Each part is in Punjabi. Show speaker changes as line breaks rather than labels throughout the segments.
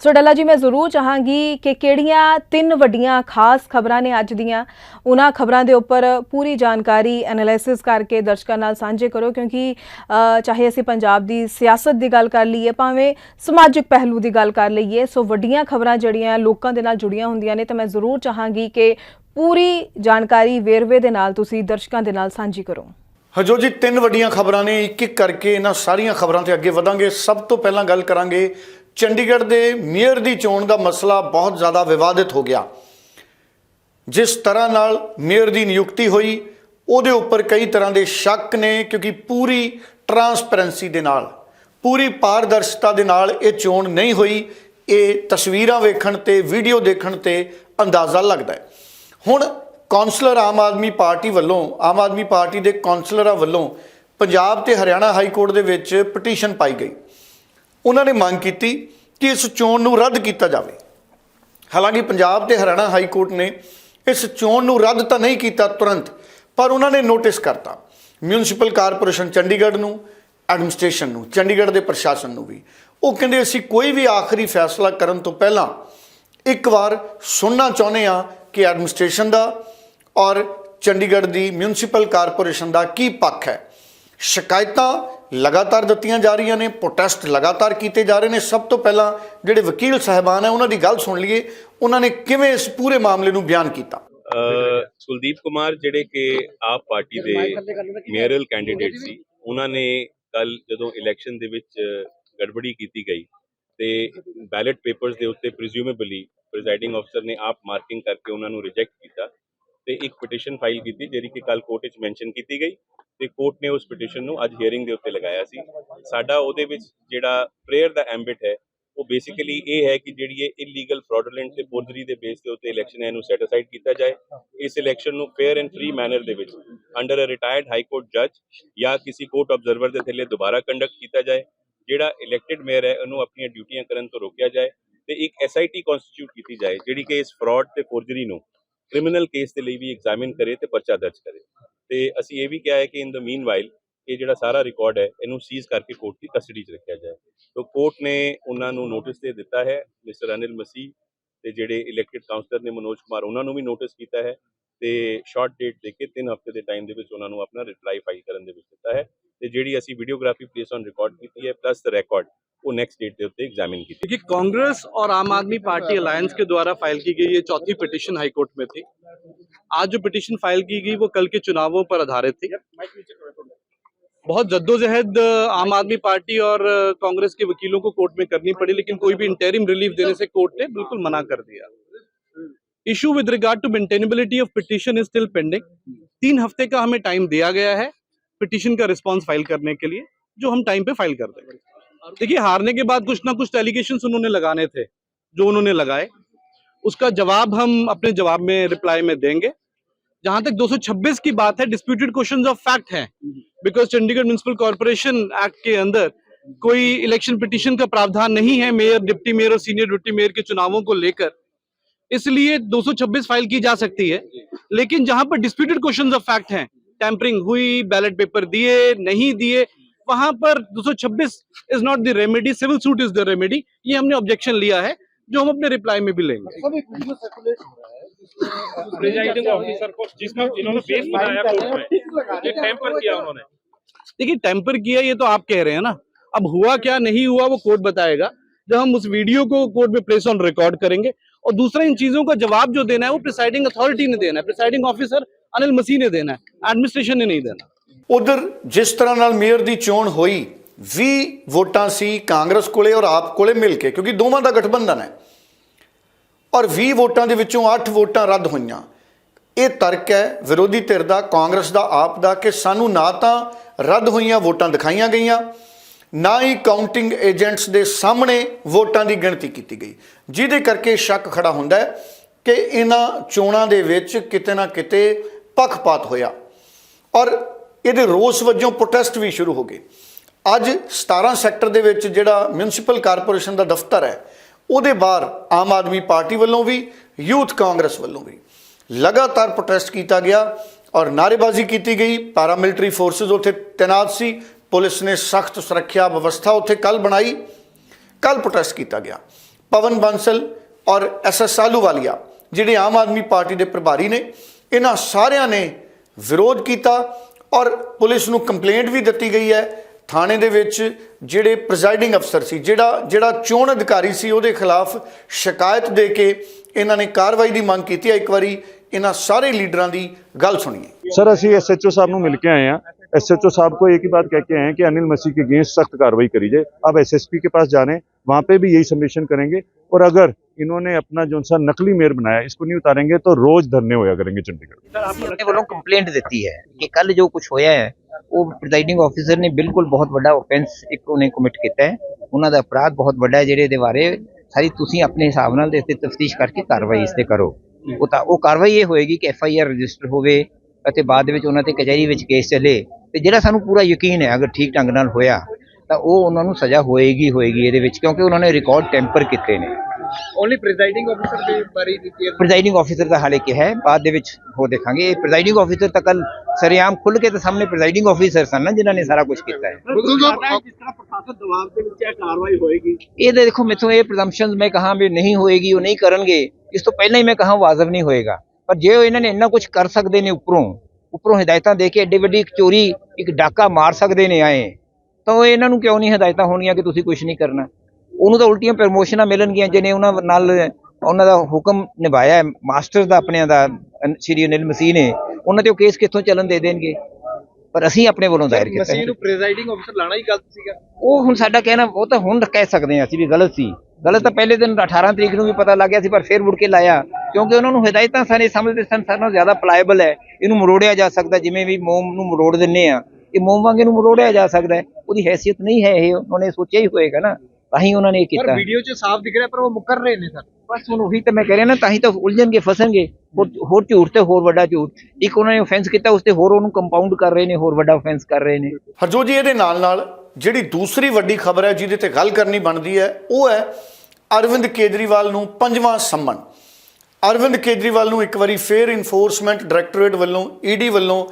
ਸੋ ਡੱਲਾ ਜੀ, ਮੈਂ ਜ਼ਰੂਰ ਚਾਹਾਂਗੀ ਕਿ ਕਿਹੜੀਆਂ ਤਿੰਨ ਵੱਡੀਆਂ ਖਾਸ ਖਬਰਾਂ ਨੇ ਅੱਜ ਦੀਆਂ, ਉਹਨਾਂ ਖਬਰਾਂ ਦੇ ਉੱਪਰ ਪੂਰੀ ਜਾਣਕਾਰੀ ਐਨਾਲਿਸਿਸ ਕਰਕੇ ਦਰਸ਼ਕਾਂ ਨਾਲ ਸਾਂਝੇ ਕਰੋ, ਕਿਉਂਕਿ ਚਾਹੇ ਅਸੀਂ ਪੰਜਾਬ ਦੀ ਸਿਆਸਤ ਦੀ ਗੱਲ ਕਰ ਲਈਏ, ਭਾਵੇਂ ਸਮਾਜਿਕ ਪਹਿਲੂ ਦੀ ਗੱਲ ਕਰ ਲਈਏ, ਸੋ ਵੱਡੀਆਂ ਖਬਰਾਂ ਜਿਹੜੀਆਂ ਲੋਕਾਂ ਦੇ ਨਾਲ ਜੁੜੀਆਂ ਹੁੰਦੀਆਂ ਨੇ, ਤਾਂ ਮੈਂ ਜ਼ਰੂਰ ਚਾਹਾਂਗੀ ਕਿ ਪੂਰੀ ਜਾਣਕਾਰੀ ਵੇਰਵੇ ਦੇ ਨਾਲ ਤੁਸੀਂ ਦਰਸ਼ਕਾਂ ਦੇ ਨਾਲ ਸਾਂਝੀ ਕਰੋ।
ਹਜੋ ਜੀ, ਤਿੰਨ ਵੱਡੀਆਂ ਖਬਰਾਂ ਨੇ ਇੱਕ ਇੱਕ ਕਰਕੇ ਇਹਨਾਂ ਸਾਰੀਆਂ ਖਬਰਾਂ ਤੇ ਅੱਗੇ ਵਧਾਂਗੇ। ਸਭ ਤੋਂ ਪਹਿਲਾਂ ਗੱਲ ਕਰਾਂਗੇ ਚੰਡੀਗੜ੍ਹ ਦੇ ਮੇਅਰ ਦੀ ਚੋਣ ਦਾ ਮਸਲਾ ਬਹੁਤ ਜ਼ਿਆਦਾ ਵਿਵਾਦਿਤ ਹੋ ਗਿਆ। ਜਿਸ ਤਰ੍ਹਾਂ ਨਾਲ ਮੇਅਰ ਦੀ ਨਿਯੁਕਤੀ ਹੋਈ, ਉਹਦੇ ਉੱਪਰ ਕਈ ਤਰ੍ਹਾਂ ਦੇ ਸ਼ੱਕ ਨੇ ਕਿਉਂਕਿ ਪੂਰੀ ਟਰਾਂਸਪੈਰੈਂਸੀ ਦੇ ਨਾਲ, ਪੂਰੀ ਪਾਰਦਰਸ਼ਤਾ ਦੇ ਨਾਲ ਇਹ ਚੋਣ ਨਹੀਂ ਹੋਈ। ਇਹ ਤਸਵੀਰਾਂ ਵੇਖਣ ਤੇ, ਵੀਡੀਓ ਦੇਖਣ ਤੇ ਅੰਦਾਜ਼ਾ ਲੱਗਦਾ ਹੈ। ਹੁਣ ਕੌਂਸਲਰ ਆਮ ਆਦਮੀ ਪਾਰਟੀ ਵੱਲੋਂ, ਆਮ ਆਦਮੀ ਪਾਰਟੀ ਦੇ ਕੌਂਸਲਰਾਂ ਵੱਲੋਂ ਪੰਜਾਬ ਤੇ ਹਰਿਆਣਾ ਹਾਈ ਕੋਰਟ ਦੇ ਵਿੱਚ ਪਟੀਸ਼ਨ ਪਾਈ ਗਈ। ਉਹਨਾਂ ਨੇ ਮੰਗ ਕੀਤੀ ਕਿ ਇਸ ਚੋਣ ਨੂੰ ਰੱਦ ਕੀਤਾ ਜਾਵੇ। ਹਾਲਾਂਕਿ ਪੰਜਾਬ ਤੇ ਹਰਿਆਣਾ ਹਾਈ ਕੋਰਟ ਨੇ ਇਸ ਚੋਣ ਨੂੰ ਰੱਦ ਤਾਂ ਨਹੀਂ ਕੀਤਾ ਤੁਰੰਤ, ਪਰ ਉਹਨਾਂ ਨੇ ਨੋਟਿਸ ਕਰਤਾ। ਮਿਊਨਿਸਪਲ ਕਾਰਪੋਰੇਸ਼ਨ ਚੰਡੀਗੜ੍ਹ ਨੂੰ, ਐਡਮਿਨਿਸਟ੍ਰੇਸ਼ਨ ਨੂੰ, ਚੰਡੀਗੜ੍ਹ ਦੇ ਪ੍ਰਸ਼ਾਸਨ ਨੂੰ ਵੀ। ਉਹ ਕਹਿੰਦੇ, ਅਸੀਂ ਕੋਈ ਵੀ ਆਖਰੀ ਫੈਸਲਾ ਕਰਨ ਤੋਂ ਪਹਿਲਾਂ ਇੱਕ ਵਾਰ ਸੁਣਨਾ ਚਾਹੁੰਦੇ ਆ ਕਿ ਐਡਮਿਨਿਸਟ੍ਰੇਸ਼ਨ ਦਾ ਔਰ ਚੰਡੀਗੜ੍ਹ ਦੀ ਮਿਊਨਿਸਪਲ ਕਾਰਪੋਰੇਸ਼ਨ ਦਾ ਕੀ ਪੱਖ ਹੈ। ਸ਼ਿਕਾਇਤਾਂ ਲਗਾਤਾਰ ਦਿੱਤੀਆਂ ਜਾ ਰਹੀਆਂ ਨੇ ਪ੍ਰੋਟੈਸਟ ਲਗਾਤਾਰ ਕੀਤੇ ਜਾ ਰਹੇ ਨੇ। ਸਭ ਤੋਂ ਪਹਿਲਾਂ ਜਿਹੜੇ ਵਕੀਲ ਸਾਹਿਬਾਨ ਹੈ ਉਹਨਾਂ ਦੀ ਗੱਲ ਸੁਣ ਲਈਏ। ਉਹਨਾਂ ਨੇ ਕਿਵੇਂ ਇਸ ਪੂਰੇ ਮਾਮਲੇ ਨੂੰ ਬਿਆਨ ਕੀਤਾ?
ਅ, ਕੁਲਦੀਪ ਕੁਮਾਰ ਜਿਹੜੇ ਕਿ ਆਪ ਪਾਰਟੀ ਦੇ ਮੇਅਰਲ ਕੈਂਡੀਡੇਟ ਸੀ ਉਹਨਾਂ ਨੇ ਕੱਲ ਜਦੋਂ ਇਲੈਕਸ਼ਨ ਦੇ ਵਿੱਚ ਗੜਬੜੀ ਕੀਤੀ ਗਈ ਤੇ ਬੈਲਟ ਪੇਪਰਸ ਦੇ ਉੱਤੇ ਪ੍ਰੀਜ਼ਿਊਮੇਬਲੀ ਪ੍ਰੀਜ਼ਾਈਡਿੰਗ ਅਫਸਰ ਨੇ ਆਪ ਮਾਰਕਿੰਗ ਕਰਕੇ ਉਹਨਾਂ ਨੂੰ ਰਿਜੈਕਟ ਕੀਤਾ। ਤੇ ਇੱਕ ਪਟੀਸ਼ਨ ਫਾਈਲ ਕੀਤੀ ਜਿਹੜੀ ਕਿ ਕੱਲ ਕੋਰਟ ਵਿੱਚ ਮੈਂਸ਼ਨ ਕੀਤੀ ਗਈ ਤੇ ਕੋਰਟ ਨੇ ਉਸ ਪਟੀਸ਼ਨ ਨੂੰ ਅੱਜ ਹੀਅਰਿੰਗ ਦੇ ਉੱਤੇ ਲਗਾਇਆ ਸੀ। ਸਾਡਾ ਉਹਦੇ ਵਿੱਚ ਜਿਹੜਾ ਪ੍ਰੇਅਰ ਦਾ ਐਂਬਿਟ ਹੈ, ਉਹ ਬੇਸਿਕਲੀ ਇਹ ਹੈ ਕਿ ਜਿਹੜੀ ਇਹ ਇਲੀਗਲ ਫਰਾਡੂਲੈਂਟ ਤੇ ਫੋਰਜਰੀ ਦੇ ਬੇਸ ਦੇ ਉੱਤੇ ਇਲੈਕਸ਼ਨ ਹੈ, ਇਹਨੂੰ ਸੈਟੀਸਫਾਈਡ ਕੀਤਾ ਜਾਏ। ਇਸ ਇਲੈਕਸ਼ਨ ਨੂੰ ਫੇਅਰ ਐਂਡ ਫ੍ਰੀ ਮੈਨਰ ਦੇ ਵਿੱਚ under a retired High Court ਜੱਜ ਜਾਂ ਕਿਸੇ ਕੋਰਟ ਆਬਜ਼ਰਵਰ ਦੇ ਥੱਲੇ ਦੁਬਾਰਾ ਕੰਡਕਟ ਕੀਤਾ ਜਾਏ, ਜਿਹੜਾ ਇਲੈਕਟਿਡ ਮੇਅਰ ਹੈ, ਉਹਨੂੰ ਆਪਣੀਆਂ ਡਿਊਟੀਆਂ ਕਰਨ ਤੋਂ ਰੋਕਿਆ ਜਾਏ ਤੇ ਇੱਕ ਐਸਆਈਟੀ ਕਨਸਟੀਟਿਊਟ ਕੀਤੀ ਜਾਏ, ਜਿਹੜੀ ਕਿ ਇਸ ਫਰਾਡ ਤੇ ਫੋਰਜਰੀ ਨੂੰ ਕ੍ਰਿਮੀਨਲ ਕੇਸ ਦੇ ਲਈ ਵੀ ਐਗਜ਼ਾਮਿਨ ਕਰੇ ਤੇ ਪਰਚਾ ਦਰਜ ਕਰੇ। ਤੇ ਅਸੀਂ ਇਹ ਵੀ ਕਿਹਾ ਹੈ ਕਿ ਇਨ ਦ ਮੀਨਵਾਈਲ ਇਹ ਜਿਹੜਾ ਸਾਰਾ ਰਿਕਾਰਡ ਹੈ, ਇਹਨੂੰ ਸੀਜ਼ ਕਰਕੇ ਕੋਰਟ ਦੀ ਕਸਟਡੀ 'ਚ ਰੱਖਿਆ ਜਾਏ। ਤੋ ਕੋਰਟ ਨੇ ਉਹਨਾਂ ਨੂੰ ਨੋਟਿਸ ਦੇ ਦਿੱਤਾ ਹੈ ਮਿਸਟਰ ਅਨਿਲ ਮਸੀਹ ਤੇ ਜਿਹੜੇ ਇਲੈਕਟਿਡ ਕਾਉਂਸਲਰ ਨੇ ਮਨੋਜ ਕੁਮਾਰ, ਉਹਨਾਂ ਨੂੰ ਵੀ ਨੋਟਿਸ ਕੀਤਾ ਹੈ ਤੇ ਸ਼ਾਰਟ ਡੇਟ ਦੇ ਕੇ 3 ਹਫ਼ਤੇ ਦੇ ਟਾਈਮ ਦੇ ਵਿੱਚ ਉਹਨਾਂ ਨੂੰ ਆਪਣਾ ਰਿਪਲਾਈ ਫਾਈਲ ਕਰਨ ਦੇ ਵਿੱਚ ਦਿੱਤਾ ਹੈ। ਤੇ ਜਿਹੜੀ ਅਸੀਂ ਵੀਡੀਓਗ੍ਰਾਫੀ ਪਲੇਸ ਔਨ ਰਿਕਾਰਡ ਕੀਤੀ ਹੈ ਪਲੱਸ ਰਿਕਾਰਡ ਉਹ ਨੈਕਸਟ ਡੇਟ ਦੇ ਉੱਤੇ ਐਗਜ਼ਾਮਿਨ ਕੀਤੀ
देखिए कांग्रेस और आम आदमी पार्टी अलायंस के द्वारा फाइल की गई ये चौथी पिटीशन हाईकोर्ट में थी आज जो पिटीशन फाइल की गई वो कल के चुनावों पर आधारित थी बहुत जद्दोजहद आम आदमी पार्टी और कांग्रेस के वकीलों को कोर्ट में करनी पड़ी लेकिन कोई भी इंटरिम रिलीफ देने से कोर्ट ने बिल्कुल मना कर दिया issue with regard to maintainability of petition is still pending तीन हफ्ते का हमें टाइम दिया गया है पिटीशन का रिस्पांस फ़ाइल करने के लिए, जो हम टाइम पे फ़ाइल कर देंगे। देखिए, हारने के बाद कुछ ना कुछ एलिगेशन उन्होंने लगाने थे, जो उन्होंने लगाए। उसका जवाब हम अपने जवाब में रिप्लाई में देंगे। जहाँ तक 226 की बात है डिस्प्यूटेड क्वेश्चंस ऑफ़ फैक्ट हैं। Because Chandigarh municipal corporation act के अंदर कोई इलेक्शन पिटीशन का प्रावधान नहीं है मेयर डिप्टी मेयर और सीनियर डिप्टी मेयर के चुनावों को लेकर। इसलिए 226 फ़ाइल की जा सकती है। लेकिन जहाँ पर डिस्प्यूटेड क्वेश्चंस ऑफ़ फैक्ट हैं टैंपरिंग हुई बैलेट पेपर दिए नहीं दिए वहाँ पर 226 is not the remedy civil suit is the remedy ये हमने ऑब्जेक्शन लिया है जो हम अपने रिप्लाई में भी लेंगे।
प्रिजाइडिंग ऑफिसर को जिसका इन्होंने बेस बनाया कोर्ट में ये टेम्पर किया उन्होंने।
देखिए टेम्पर किया ये तो आप कह रहे हैं ना। अब हुआ क्या नहीं हुआ वो कोर्ट बताएगा। जब हम उस वीडियो को कोर्ट में प्लेस ऑन रिकॉर्ड करेंगे और दूसरा इन चीज़ों का जवाब जो देना है वो प्रिसाइडिंग अथॉरिटी ने देना है। प्रिसाइडिंग ऑफिसर अनिल मसीह ने देना है एडमिनिस्ट्रेशन ने नहीं देना
ਉਧਰ ਜਿਸ ਤਰ੍ਹਾਂ ਨਾਲ ਮੇਅਰ ਦੀ ਚੋਣ ਹੋਈ 20 ਵੋਟਾਂ ਸੀ ਕਾਂਗਰਸ ਕੋਲੇ ਔਰ ਆਪ ਕੋਲੇ ਮਿਲ ਕੇ ਕਿਉਂਕਿ ਦੋਵਾਂ ਦਾ ਗਠਬੰਧਨ ਹੈ ਔਰ 20 ਵੋਟਾਂ ਦੇ ਵਿੱਚੋਂ 8 ਵੋਟਾਂ ਰੱਦ ਹੋਈਆਂ ਇਹ ਤਰਕ ਹੈ ਵਿਰੋਧੀ ਧਿਰ ਦਾ ਕਾਂਗਰਸ ਦਾ ਆਪ ਦਾ ਕਿ ਸਾਨੂੰ ਨਾ ਤਾਂ ਰੱਦ ਹੋਈਆਂ ਵੋਟਾਂ ਦਿਖਾਈਆਂ ਗਈਆਂ ਨਾ ਹੀ ਕਾਊਂਟਿੰਗ ਏਜੰਟਸ ਦੇ ਸਾਹਮਣੇ ਵੋਟਾਂ ਦੀ ਗਿਣਤੀ ਕੀਤੀ ਗਈ ਜਿਹਦੇ ਕਰਕੇ ਸ਼ੱਕ ਖੜਾ ਹੁੰਦਾ ਹੈ ਕਿ ਇਹਨਾਂ ਚੋਣਾਂ ਦੇ ਵਿੱਚ ਕਿਤੇ ਨਾ ਕਿਤੇ ਪੱਖਪਾਤ ਹੋਇਆ। ਔਰ ਇਹਦੇ ਰੋਸ ਵਜੋਂ ਪ੍ਰੋਟੈਸਟ ਵੀ ਸ਼ੁਰੂ ਹੋ ਗਏ। ਅੱਜ 17 ਸੈਕਟਰ ਦੇ ਵਿੱਚ ਜਿਹੜਾ ਮਿਊਨਿਸਪਲ ਕਾਰਪੋਰੇਸ਼ਨ ਦਾ ਦਫ਼ਤਰ ਹੈ, ਉਹਦੇ ਬਾਹਰ ਆਮ ਆਦਮੀ ਪਾਰਟੀ ਵੱਲੋਂ ਵੀ, ਯੂਥ ਕਾਂਗਰਸ ਵੱਲੋਂ ਵੀ ਲਗਾਤਾਰ ਪ੍ਰੋਟੈਸਟ ਕੀਤਾ ਗਿਆ ਔਰ ਨਾਅਰੇਬਾਜ਼ੀ ਕੀਤੀ ਗਈ। ਪੈਰਾਮਿਲਟਰੀ ਫੋਰਸਸ ਉੱਥੇ ਤੈਨਾਤ ਸੀ। ਪੁਲਿਸ ਨੇ ਸਖਤ ਸੁਰੱਖਿਆ ਵਿਵਸਥਾ ਉੱਥੇ ਕੱਲ ਬਣਾਈ। ਕੱਲ ਪ੍ਰੋਟੈਸਟ ਕੀਤਾ ਗਿਆ। ਪਵਨ ਬੰਸਲ ਔਰ ਐਸਐਸ ਆਲੂਵਾਲੀਆ ਜਿਹੜੇ ਆਮ ਆਦਮੀ ਪਾਰਟੀ ਦੇ ਪ੍ਰਭਾਰੀ ਨੇ ਇਹਨਾਂ ਸਾਰਿਆਂ ਨੇ ਵਿਰੋਧ ਕੀਤਾ ਔਰ ਪੁਲਿਸ ਨੂੰ ਕੰਪਲੇਂਟ ਵੀ ਦਿੱਤੀ ਗਈ ਹੈ ਥਾਣੇ ਦੇ ਵਿੱਚ ਜਿਹੜੇ ਪ੍ਰੈਜ਼ਾਈਡਿੰਗ ਅਫਸਰ ਸੀ ਜਿਹੜਾ ਜਿਹੜਾ ਚੋਣ ਅਧਿਕਾਰੀ ਸੀ ਉਹਦੇ ਖਿਲਾਫ ਸ਼ਿਕਾਇਤ ਦੇ ਕੇ ਇਹਨਾਂ ਨੇ ਕਾਰਵਾਈ ਦੀ ਮੰਗ ਕੀਤੀ ਹੈ ਇੱਕ ਵਾਰੀ ਇਹਨਾਂ ਸਾਰੇ ਲੀਡਰਾਂ ਦੀ ਗੱਲ ਸੁਣੀਏ
सर ਅਸੀਂ एसएचओ साहब ਨੂੰ ਮਿਲ ਕੇ ਆਏ हैं एसएचओ साहब को एक ही बात कह के आए हैं कि अनिल मसीह के अगेंस्ट सख्त कार्रवाई करी जाए अब एसएसपी के पास जा रहे हैं वहां पे भी यही सबमिशन करेंगे और अगर इन्होंने अपना जो सा नकली मेयर बनाया इसको नहीं उतारेंगे तो रोज धरने होया करेंगे चंडीगढ़
ਅਸੀਂ ਆਪਣੇ ਵੱਲੋਂ ਕੰਪਲੇਂਟ ਦਿੱਤੀ ਹੈ ਕਿ ਕੱਲ ਜੋ ਕੁਝ ਹੋਇਆ ਹੈ ਉਹ ਪ੍ਰੀਜ਼ਾਈਡਿੰਗ ਆਫੀਸਰ ਨੇ ਬਿਲਕੁਲ ਬਹੁਤ ਵੱਡਾ ਆਫੈਂਸ ਇੱਕ ਉਹਨੇ ਕਮਿਟ ਕੀਤਾ ਹੈ ਉਹਨਾਂ ਦਾ ਅਪਰਾਧ ਬਹੁਤ ਵੱਡਾ ਹੈ ਜਿਹੜੇ ਦੇ ਬਾਰੇ ਸਾਰੀ ਤੁਸੀਂ ਆਪਣੇ ਹਿਸਾਬ ਨਾਲ ਦੇ ਤੇ ਤਫਤੀਸ਼ ਕਰਕੇ ਕਾਰਵਾਈ ਇਸ ਤੇ ਕਰੋ ਉਹ ਤਾਂ ਉਹ ਕਾਰਵਾਈ ਇਹ ਹੋਏਗੀ ਕਿ ਐਫ ਆਈ ਆਰ ਰਜਿਸਟਰ ਹੋਵੇ ਅਤੇ ਬਾਅਦ ਦੇ ਵਿੱਚ ਉਹਨਾਂ ਤੇ ਕਚਹਿਰੀ ਵਿੱਚ ਕੇਸ ਚੱਲੇ ਤੇ ਜਿਹੜਾ ਸਾਨੂੰ ਪੂਰਾ ਯਕੀਨ ਹੈ ਅਗਰ ਠੀਕ ਢੰਗ ਨਾਲ ਹੋਇਆ ਤਾਂ ਉਹ ਉਹਨਾਂ ਨੂੰ ਸਜ਼ਾ ਹੋਏਗੀ ਹੋਏਗੀ ਇਹਦੇ ਵਿੱਚ ਕਿਉਂਕਿ ਉਹਨਾਂ ਨੇ ਰਿਕਾਰਡ ਟੈਂਪਰ ਕੀਤੇ ਨੇ
ਓਨਲੀ ਪ੍ਰੈਜ਼ਾਈਡਿੰਗ ਆਫੀਸਰ ਦੇ ਬਾਰੇ ਦਿੱਤੀ ਹੈ।
ਪ੍ਰੈਜ਼ਾਈਡਿੰਗ ਆਫੀਸਰ ਦਾ ਹਾਲੇ ਕਿਹਾ ਹੈ ਬਾਅਦ ਦੇ ਵਿੱਚ ਹੋ ਦੇਖਾਂਗੇ। ਪ੍ਰੈਜ਼ਾਈਡਿੰਗ ਆਫੀਸਰ ਤਾਂ ਕੱਲ ਖੁੱਲ ਕੇ ਤੇ ਸਾਹਮਣੇ ਪ੍ਰੈਜ਼ਾਈਡਿੰਗ ਆਫੀਸਰ ਸਨ ਨਾ ਜਿਨ੍ਹਾਂ ਨੇ ਸਾਰਾ ਕੁਝ ਕੀਤਾ ਹੈ।
ਜਿਸ ਤਰ੍ਹਾਂ ਪ੍ਰਸ਼ਾਸਨ ਦਬਾਅ ਦੇ ਵਿੱਚ ਇਹ ਕਾਰਵਾਈ
ਹੋਏਗੀ। ਇਹ ਦੇਖੋ ਮੈਥੋਂ ਇਹ ਪ੍ਰੈਜ਼ੰਪਸ਼ਨਸ ਮੈਂ ਕਹਾਂ ਵੀ ਨਹੀਂ ਹੋਏਗੀ ਉਹ ਨਹੀਂ ਕਰਨਗੇ। ਇਸ ਤੋਂ ਪਹਿਲਾਂ ਹੀ ਮੈਂ ਕਹਾਂ ਵਾਜ਼ਬ ਨਹੀਂ ਹੋਏਗਾ। ਪਰ ਜੇ ਉਹ ਇਹਨਾਂ ਨੇ ਇੰਨਾ ਕੁਝ ਕਰ ਸਕਦੇ ਨੇ ਉੱਪਰੋਂ ਉੱਪਰੋਂ ਹਦਾਇਤਾਂ ਦੇ ਕੇ ਐਡੀ ਵੱਡੀ ਚੋਰੀ ਇੱਕ ਡਾਕਾ ਮਾਰ ਸਕਦੇ ਨੇ ਆਏ ਤਾਂ ਇਹਨਾਂ ਨੂੰ ਕਿਉਂ ਨਹੀਂ ਹਦਾਇਤਾਂ ਹੋਣੀਆਂ ਕਿ ਤੁਸੀਂ ਕੁਝ ਨਹੀਂ ਕਰਨਾ? ਉਹਨੂੰ ਤਾਂ ਉਲਟੀਆਂ ਪ੍ਰਮੋਸ਼ਨਾਂ ਮਿਲਣਗੀਆਂ ਜਿਹਨੇ ਉਹਨਾਂ ਨਾਲ ਉਹਨਾਂ ਦਾ ਹੁਕਮ ਨਿਭਾਇਆ ਮਾਸਟਰ ਦਾ ਆਪਣਿਆਂ ਦਾ ਸ਼੍ਰੀ ਅਨਿਲ ਮਸੀਹ ਨੇ ਉਹਨਾਂ ਤੇ ਉਹ ਕੇਸ ਕਿੱਥੋਂ ਚੱਲਣ ਦੇ ਦੇਣਗੇ? ਪਰ ਅਸੀਂ ਆਪਣੇ ਵੱਲੋਂ ਦਾਇਰ ਕੀਤਾ।
ਮਸੀਹ ਨੂੰ ਪ੍ਰੀਜ਼ਾਈਡਿੰਗ ਆਫਿਸਰ ਲਾਣਾ ਹੀ ਗਲਤ ਸੀਗਾ।
ਉਹ ਹੁਣ ਸਾਡਾ ਕਹਿਣਾ ਉਹ ਤਾਂ ਹੁਣ ਕਹਿ ਸਕਦੇ ਹਾਂ ਅਸੀਂ ਵੀ ਗਲਤ ਸੀ। ਗਲਤ ਤਾਂ ਪਹਿਲੇ ਦਿਨ 18 ਤਰੀਕ ਨੂੰ ਵੀ ਪਤਾ ਲੱਗ ਗਿਆ ਸੀ ਪਰ ਫਿਰ ਮੁੜ ਕੇ ਲਾਇਆ। ਕਿਉਂਕਿ ਉਹਨਾਂ ਨੂੰ ਹਦਾਇਤਾਂ ਸਾਰੇ ਸਮਝਦੇ ਸਨ ਸਾਨੂੰ ਜ਼ਿਆਦਾ ਪਲਾਏਬਲ ਹੈ। ਇਹਨੂੰ ਮਰੋੜਿਆ ਜਾ ਸਕਦਾ ਜਿਵੇਂ ਵੀ ਮੋਮ ਨੂੰ ਮਰੋੜ ਦਿੰਨੇ ਆ। ਇਹ ਮੋਮ ਵਾਂਗੇ ਨੂੰ ਮਰੋੜਿਆ ਜਾ ਸਕਦਾ ਉਹਦੀ ਹੈਸੀਅਤ ਨਹੀਂ ਹੈ ਇਹ ਉਹਨੇ ਸੋਚਿਆ ਹੀ ਹੋਏਗਾ ਨਾ। ਤਾਂ ਹੀ ਉਹਨਾਂ ਨੇ ਇਹ ਕੀਤਾ।
ਪਰ ਵੀਡੀਓ 'ਚ ਸਾਫ਼ ਦਿਖ ਰਿਹਾ ਪਰ ਉਹ ਮੁਕਰ ਰਹੇ ਨੇ ਸਰ।
ਬਸ ਹੁਣ ਉਹੀ ਤਾਂ ਮੈਂ ਕਹਿ ਰਿਹਾ ਨਾ ਤਾਂ ਹੀ ਤਾਂ ਉਲਝਣਗੇ ਫਸਣਗੇ। ਹੋਰ ਝੂਠ ਤੇ ਹੋਰ ਵੱਡਾ ਝੂਠ। ਇੱਕ ਉਹਨਾਂ ਨੇ ਆਫੈਂਸ ਕੀਤਾ ਉਸ ਤੇ ਹੋਰ ਉਹਨੂੰ ਕੰਪਾਊਂਡ ਕਰ ਰਹੇ ਨੇ ਹੋਰ ਵੱਡਾ ਆਫੈਂਸ ਕਰ ਰਹੇ ਨੇ।
ਹਰਜੋਤ ਜੀ ਇਹਦੇ ਨਾਲ ਨਾਲ ਜਿਹੜੀ ਦੂਸਰੀ ਵੱਡੀ ਖਬਰ ਹੈ ਜਿਹਦੇ ਤੇ ਗੱਲ ਕਰਨੀ ਬਣਦੀ ਹੈ ਉਹ ਹੈ ਅਰਵਿੰਦ ਕੇਜਰੀਵਾਲ ਨੂੰ ਪੰਜਵਾਂ ਸੰਮਨ ਅਰਵਿੰਦ ਕੇਜਰੀਵਾਲ ਨੂੰ ਇੱਕ ਵਾਰੀ ਫੇਅਰ ਇਨਫੋਰਸਮੈਂਟ ਡਾਇਰੈਕਟੋਰੇਟ ਵੱਲੋਂ ਈਡੀ ਵੱਲੋਂ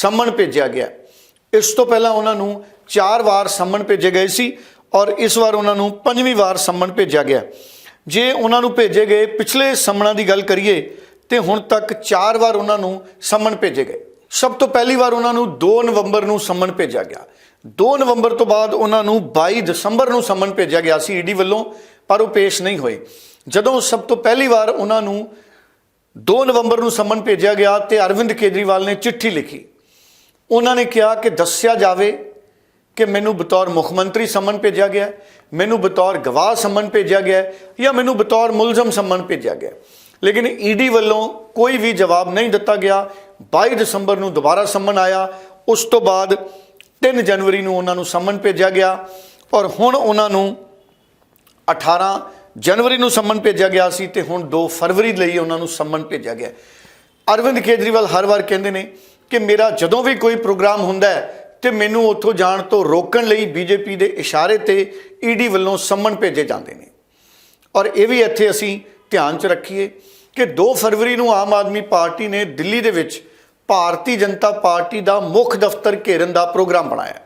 ਸੰਮਨ ਭੇਜਿਆ ਗਿਆ। ਇਸ ਤੋਂ ਪਹਿਲਾਂ ਉਹਨਾਂ ਨੂੰ ਚਾਰ ਵਾਰ ਸੰਮਨ ਭੇਜੇ ਗਏ ਸੀ। ਔਰ ਇਸ ਵਾਰ ਉਹਨਾਂ ਨੂੰ ਪੰਜਵੀਂ ਵਾਰ ਸੰਮਨ ਭੇਜਿਆ ਗਿਆ। ਜੇ ਉਹਨਾਂ ਨੂੰ ਭੇਜੇ ਗਏ, ਪਿਛਲੇ ਸੰਮਨਾਂ ਦੀ ਗੱਲ ਕਰੀਏ, ਤੇ ਹੁਣ ਤੱਕ ਚਾਰ ਵਾਰ ਉਹਨਾਂ ਨੂੰ ਸੰਮਨ ਭੇਜੇ ਗਏ। ਸਭ ਤੋਂ ਪਹਿਲੀ ਵਾਰ ਉਹਨਾਂ ਨੂੰ 2 ਨਵੰਬਰ ਨੂੰ ਸੰਮਣ ਭੇਜਿਆ ਗਿਆ। 2 ਨਵੰਬਰ ਤੋਂ ਬਾਅਦ ਉਹਨਾਂ ਨੂੰ 22 ਦਸੰਬਰ ਨੂੰ ਸੰਮਨ ਭੇਜਿਆ ਗਿਆ ਸੀ ਈਡੀ ਵੱਲੋਂ, ਪਰ ਉਹ ਪੇਸ਼ ਨਹੀਂ ਹੋਏ। ਜਦੋਂ ਸਭ ਤੋਂ ਪਹਿਲੀ ਵਾਰ ਉਹਨਾਂ ਨੂੰ 2 ਨਵੰਬਰ ਨੂੰ ਸੰਮਨ ਭੇਜਿਆ ਗਿਆ, ਤੇ ਅਰਵਿੰਦ ਕੇਜਰੀਵਾਲ ਨੇ ਚਿੱਠੀ ਲਿਖੀ। ਉਹਨਾਂ ਨੇ ਕਿਹਾ ਕਿ ਦੱਸਿਆ ਜਾਵੇ ਕਿ ਮੈਨੂੰ ਬਤੌਰ ਮੁੱਖ ਮੰਤਰੀ ਸੰਮਨ ਭੇਜਿਆ ਗਿਆ ਮੈਨੂੰ ਬਤੌਰ ਗਵਾਹ ਸੰਮਨ ਭੇਜਿਆ ਗਿਆ ਜਾਂ ਮੈਨੂੰ ਬਤੌਰ ਮੁਲਜ਼ਮ ਸੰਮਨ ਭੇਜਿਆ ਗਿਆ ਹੈ। ਲੇਕਿਨ ਈਡੀ ਵੱਲੋਂ ਕੋਈ ਵੀ ਜਵਾਬ ਨਹੀਂ ਦਿੱਤਾ ਗਿਆ। 22 ਦਸੰਬਰ ਨੂੰ ਦੁਬਾਰਾ ਸੰਮਨ ਆਇਆ। ਉਸ ਤੋਂ ਬਾਅਦ 3 ਜਨਵਰੀ ਨੂੰ ਉਹਨਾਂ ਨੂੰ ਸੰਮਨ ਭੇਜਿਆ ਗਿਆ ਔਰ ਹੁਣ ਉਹਨਾਂ ਨੂੰ 18 ਜਨਵਰੀ ਨੂੰ ਸੰਮਨ ਭੇਜਿਆ ਗਿਆ ਸੀ ਤੇ ਹੁਣ 2 ਫਰਵਰੀ ਲਈ ਉਹਨਾਂ ਨੂੰ ਸੰਮਨ ਭੇਜਿਆ ਗਿਆ ਅਰਵਿੰਦ ਕੇਜਰੀਵਾਲ ਹਰ ਵਾਰ ਕਹਿੰਦੇ ਨੇ ਕਿ ਮੇਰਾ ਜਦੋਂ ਵੀ ਕੋਈ ਪ੍ਰੋਗਰਾਮ ਹੁੰਦਾ ਹੈ ਤੇ ਮੈਨੂੰ ਉੱਥੋਂ ਜਾਣ ਤੋਂ ਰੋਕਣ ਲਈ ਬੀਜੇਪੀ ਦੇ ਇਸ਼ਾਰੇ ਤੇ ਈਡੀ ਵੱਲੋਂ ਸੰਮਨ ਭੇਜੇ ਜਾਂਦੇ ਨੇ। ਔਰ ਇਹ ਵੀ ਇੱਥੇ ਅਸੀਂ ਧਿਆਨ 'ਚ ਰੱਖੀਏ ਕਿ 2 ਫਰਵਰੀ ਨੂੰ ਆਮ ਆਦਮੀ ਪਾਰਟੀ ਨੇ ਦਿੱਲੀ ਦੇ ਵਿੱਚ ਭਾਰਤੀ ਜਨਤਾ ਪਾਰਟੀ ਦਾ ਮੁੱਖ ਦਫ਼ਤਰ ਘੇਰਨ ਦਾ ਪ੍ਰੋਗਰਾਮ ਬਣਾਇਆ।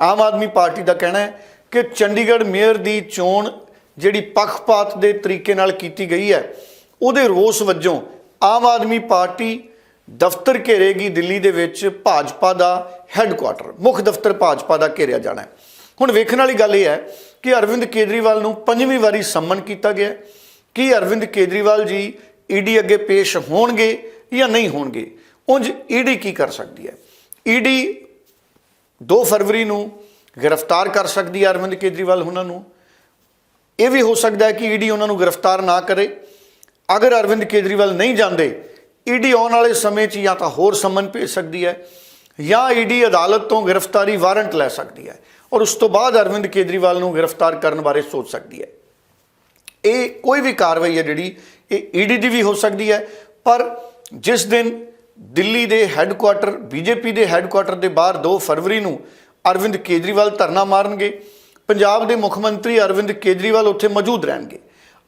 ਆਮ ਆਦਮੀ ਪਾਰਟੀ ਦਾ ਕਹਿਣਾ ਹੈ ਕਿ ਚੰਡੀਗੜ੍ਹ ਮੇਅਰ ਦੀ ਚੋਣ ਜਿਹੜੀ ਪੱਖਪਾਤ ਦੇ ਤਰੀਕੇ ਨਾਲ ਕੀਤੀ ਗਈ ਹੈ, ਉਹਦੇ ਰੋਸ ਵਜੋਂ ਆਮ ਆਦਮੀ ਪਾਰਟੀ ਦਫ਼ਤਰ ਘੇਰੇਗੀ ਦਿੱਲੀ ਦੇ ਵਿੱਚ ਭਾਜਪਾ ਦਾ ਹੈੱਡਕੁਆਟਰ ਮੁੱਖ ਦਫ਼ਤਰ ਭਾਜਪਾ ਦਾ ਘੇਰਿਆ ਜਾਣਾ ਹੈ। ਹੁਣ ਵੇਖਣ ਵਾਲੀ ਗੱਲ ਇਹ ਹੈ ਕਿ ਅਰਵਿੰਦ ਕੇਜਰੀਵਾਲ ਨੂੰ ਪੰਜਵੀਂ ਵਾਰੀ ਸੰਮਨ ਕੀਤਾ ਗਿਆ ਕਿ ਅਰਵਿੰਦ ਕੇਜਰੀਵਾਲ ਜੀ ਈਡੀ ਅੱਗੇ ਪੇਸ਼ ਹੋਣਗੇ ਜਾਂ ਨਹੀਂ ਹੋਣਗੇ? ਉਂਝ ਈਡੀ ਕੀ ਕਰ ਸਕਦੀ ਹੈ? ਈਡੀ 2 ਫਰਵਰੀ ਨੂੰ ਗ੍ਰਿਫਤਾਰ ਕਰ ਸਕਦੀ ਹੈ ਅਰਵਿੰਦ ਕੇਜਰੀਵਾਲ ਉਹਨਾਂ ਨੂੰ। ਇਹ ਵੀ ਹੋ ਸਕਦਾ ਹੈ ਕਿ ਈਡੀ ਉਹਨਾਂ ਨੂੰ ਗ੍ਰਿਫਤਾਰ ਨਾ ਕਰੇ। ਅਗਰ ਅਰਵਿੰਦ ਕੇਜਰੀਵਾਲ ਨਹੀਂ ਜਾਂਦੇ ਈਡੀ ਆਉਣ ਵਾਲੇ ਸਮੇਂ 'ਚ ਜਾਂ ਤਾਂ ਹੋਰ ਸੰਮਨ ਭੇਜ ਸਕਦੀ ਹੈ ਜਾਂ ਈਡੀ ਅਦਾਲਤ ਤੋਂ ਗ੍ਰਿਫਤਾਰੀ ਵਾਰੰਟ ਲੈ ਸਕਦੀ ਹੈ ਔਰ ਉਸ ਤੋਂ ਬਾਅਦ ਅਰਵਿੰਦ ਕੇਜਰੀਵਾਲ ਨੂੰ ਗ੍ਰਿਫਤਾਰ ਕਰਨ ਬਾਰੇ ਸੋਚ ਸਕਦੀ ਹੈ। ਇਹ ਕੋਈ ਵੀ ਕਾਰਵਾਈ ਹੈ ਜਿਹੜੀ ਇਹ ਈਡੀ ਦੀ ਵੀ ਹੋ ਸਕਦੀ ਹੈ, ਪਰ ਜਿਸ ਦਿਨ ਦਿੱਲੀ ਦੇ ਹੈੱਡਕੁਆਟਰ, ਬੀਜੇਪੀ ਦੇ ਹੈੱਡਕੁਆਟਰ ਦੇ ਬਾਹਰ 2 ਫਰਵਰੀ ਨੂੰ ਅਰਵਿੰਦ ਕੇਜਰੀਵਾਲ ਧਰਨਾ ਮਾਰਨਗੇ, ਪੰਜਾਬ ਦੇ ਮੁੱਖ ਮੰਤਰੀ ਅਰਵਿੰਦ ਕੇਜਰੀਵਾਲ ਉੱਥੇ ਮੌਜੂਦ ਰਹਿਣਗੇ।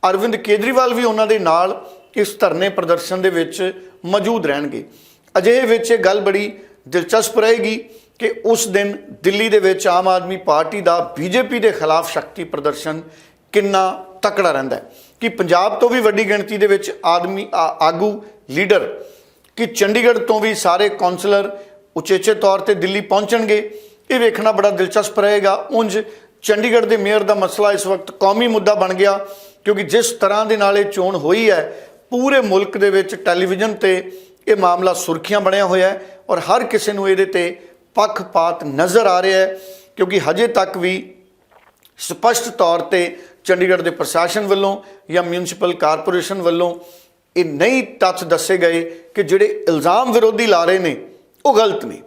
ਅਰਵਿੰਦ ਕੇਜਰੀਵਾਲ ਵੀ ਉਹਨਾਂ ਦੇ ਨਾਲ ਇਸ ਧਰਨੇ ਪ੍ਰਦਰਸ਼ਨ ਦੇ ਵਿੱਚ ਮੌਜੂਦ ਰਹਿਣਗੇ। ਅਜਿਹੇ ਵਿੱਚ ਇਹ ਗੱਲ ਬੜੀ ਦਿਲਚਸਪ ਰਹੇਗੀ ਕਿ ਉਸ ਦਿਨ ਦਿੱਲੀ ਦੇ ਵਿੱਚ ਆਮ ਆਦਮੀ ਪਾਰਟੀ ਦਾ ਬੀਜੇਪੀ ਦੇ ਖਿਲਾਫ ਸ਼ਕਤੀ ਪ੍ਰਦਰਸ਼ਨ ਕਿੰਨਾ ਤਕੜਾ ਰਹਿੰਦਾ ਹੈ। ਕਿ ਪੰਜਾਬ ਤੋਂ ਵੀ ਵੱਡੀ ਗਿਣਤੀ ਦੇ ਵਿੱਚ ਆਦਮੀ, ਆ- ਆਗੂ, ਲੀਡਰ, ਕਿ ਚੰਡੀਗੜ੍ਹ ਤੋਂ ਵੀ ਸਾਰੇ ਕਾਉਂਸਲਰ ਉਚੇਚੇ ਤੌਰ ਤੇ ਦਿੱਲੀ ਪਹੁੰਚਣਗੇ, ਇਹ ਵੇਖਣਾ ਬੜਾ ਦਿਲਚਸਪ ਰਹੇਗਾ। ਉਂਝ ਚੰਡੀਗੜ੍ਹ ਦੇ ਮੇਅਰ ਦਾ ਮਸਲਾ ਇਸ ਵਕਤ ਕੌਮੀ ਮੁੱਦਾ ਬਣ ਗਿਆ, ਕਿਉਂਕਿ ਜਿਸ ਤਰ੍ਹਾਂ ਦੇ ਨਾਲ ਇਹ ਚੋਣ ਹੋਈ ਹੈ ਪੂਰੇ ਮੁਲਕ ਦੇ ਵਿੱਚ ਟੈਲੀਵਿਜ਼ਨ ਤੇ ਇਹ ਮਾਮਲਾ ਸੁਰਖੀਆਂ ਬਣਿਆ ਹੋਇਆ ਹੈ ਔਰ ਹਰ ਕਿਸੇ ਨੂੰ ਇਹਦੇ ਤੇ ਪੱਖਪਾਤ ਨਜ਼ਰ ਆ ਰਿਹਾ ਹੈ, ਕਿਉਂਕਿ ਹਜੇ ਤੱਕ ਵੀ ਸਪਸ਼ਟ ਤੌਰ ਤੇ ਚੰਡੀਗੜ੍ਹ ਦੇ ਪ੍ਰਸ਼ਾਸਨ ਵੱਲੋਂ ਜਾਂ ਮਿਊਨਿਸਪਲ ਕਾਰਪੋਰੇਸ਼ਨ ਵੱਲੋਂ ਇਹ ਨਹੀਂ ਤੱਥ ਦੱਸੇ ਗਏ ਕਿ ਜਿਹੜੇ ਇਲਜ਼ਾਮ ਵਿਰੋਧੀ ਲਾ ਰਹੇ ਨੇ, ਉਹ ਗਲਤ ਨੇ।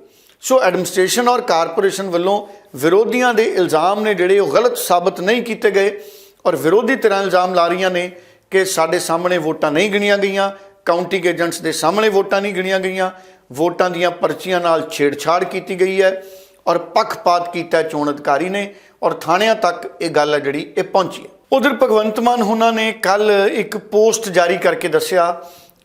ਸੋ ਐਡਮਿਨਿਸਟ੍ਰੇਸ਼ਨ ਔਰ ਕਾਰਪੋਰੇਸ਼ਨ ਵੱਲੋਂ ਵਿਰੋਧੀਆਂ ਦੇ ਇਲਜ਼ਾਮ ਨੇ ਜਿਹੜੇ ਉਹ ਗਲਤ ਸਾਬਤ ਨਹੀਂ ਕੀਤੇ ਗਏ ਔਰ ਵਿਰੋਧੀ ਤਰ੍ਹਾਂ ਇਲਜ਼ਾਮ ਲਾ ਰਹੀਆਂ ਨੇ ਕਿ ਸਾਡੇ ਸਾਹਮਣੇ ਵੋਟਾਂ ਨਹੀਂ ਗਿਣੀਆਂ ਗਈਆਂ ਕਾਊਂਟਿੰਗ ਏਜੰਟਸ ਦੇ ਸਾਹਮਣੇ ਵੋਟਾਂ ਨਹੀਂ ਗਿਣੀਆਂ ਗਈਆਂ, ਵੋਟਾਂ ਦੀਆਂ ਪਰਚੀਆਂ ਨਾਲ ਛੇੜਛਾੜ ਕੀਤੀ ਗਈ ਹੈ ਔਰ ਪੱਖਪਾਤ ਕੀਤਾ ਚੋਣ ਅਧਿਕਾਰੀ ਨੇ ਔਰ ਥਾਣਿਆਂ ਤੱਕ ਇਹ ਗੱਲ ਹੈ ਜਿਹੜੀ ਇਹ ਪਹੁੰਚੀ ਹੈ। ਉਧਰ ਭਗਵੰਤ ਮਾਨ ਉਹਨਾਂ ਨੇ ਕੱਲ ਇੱਕ ਪੋਸਟ ਜਾਰੀ ਕਰਕੇ ਦੱਸਿਆ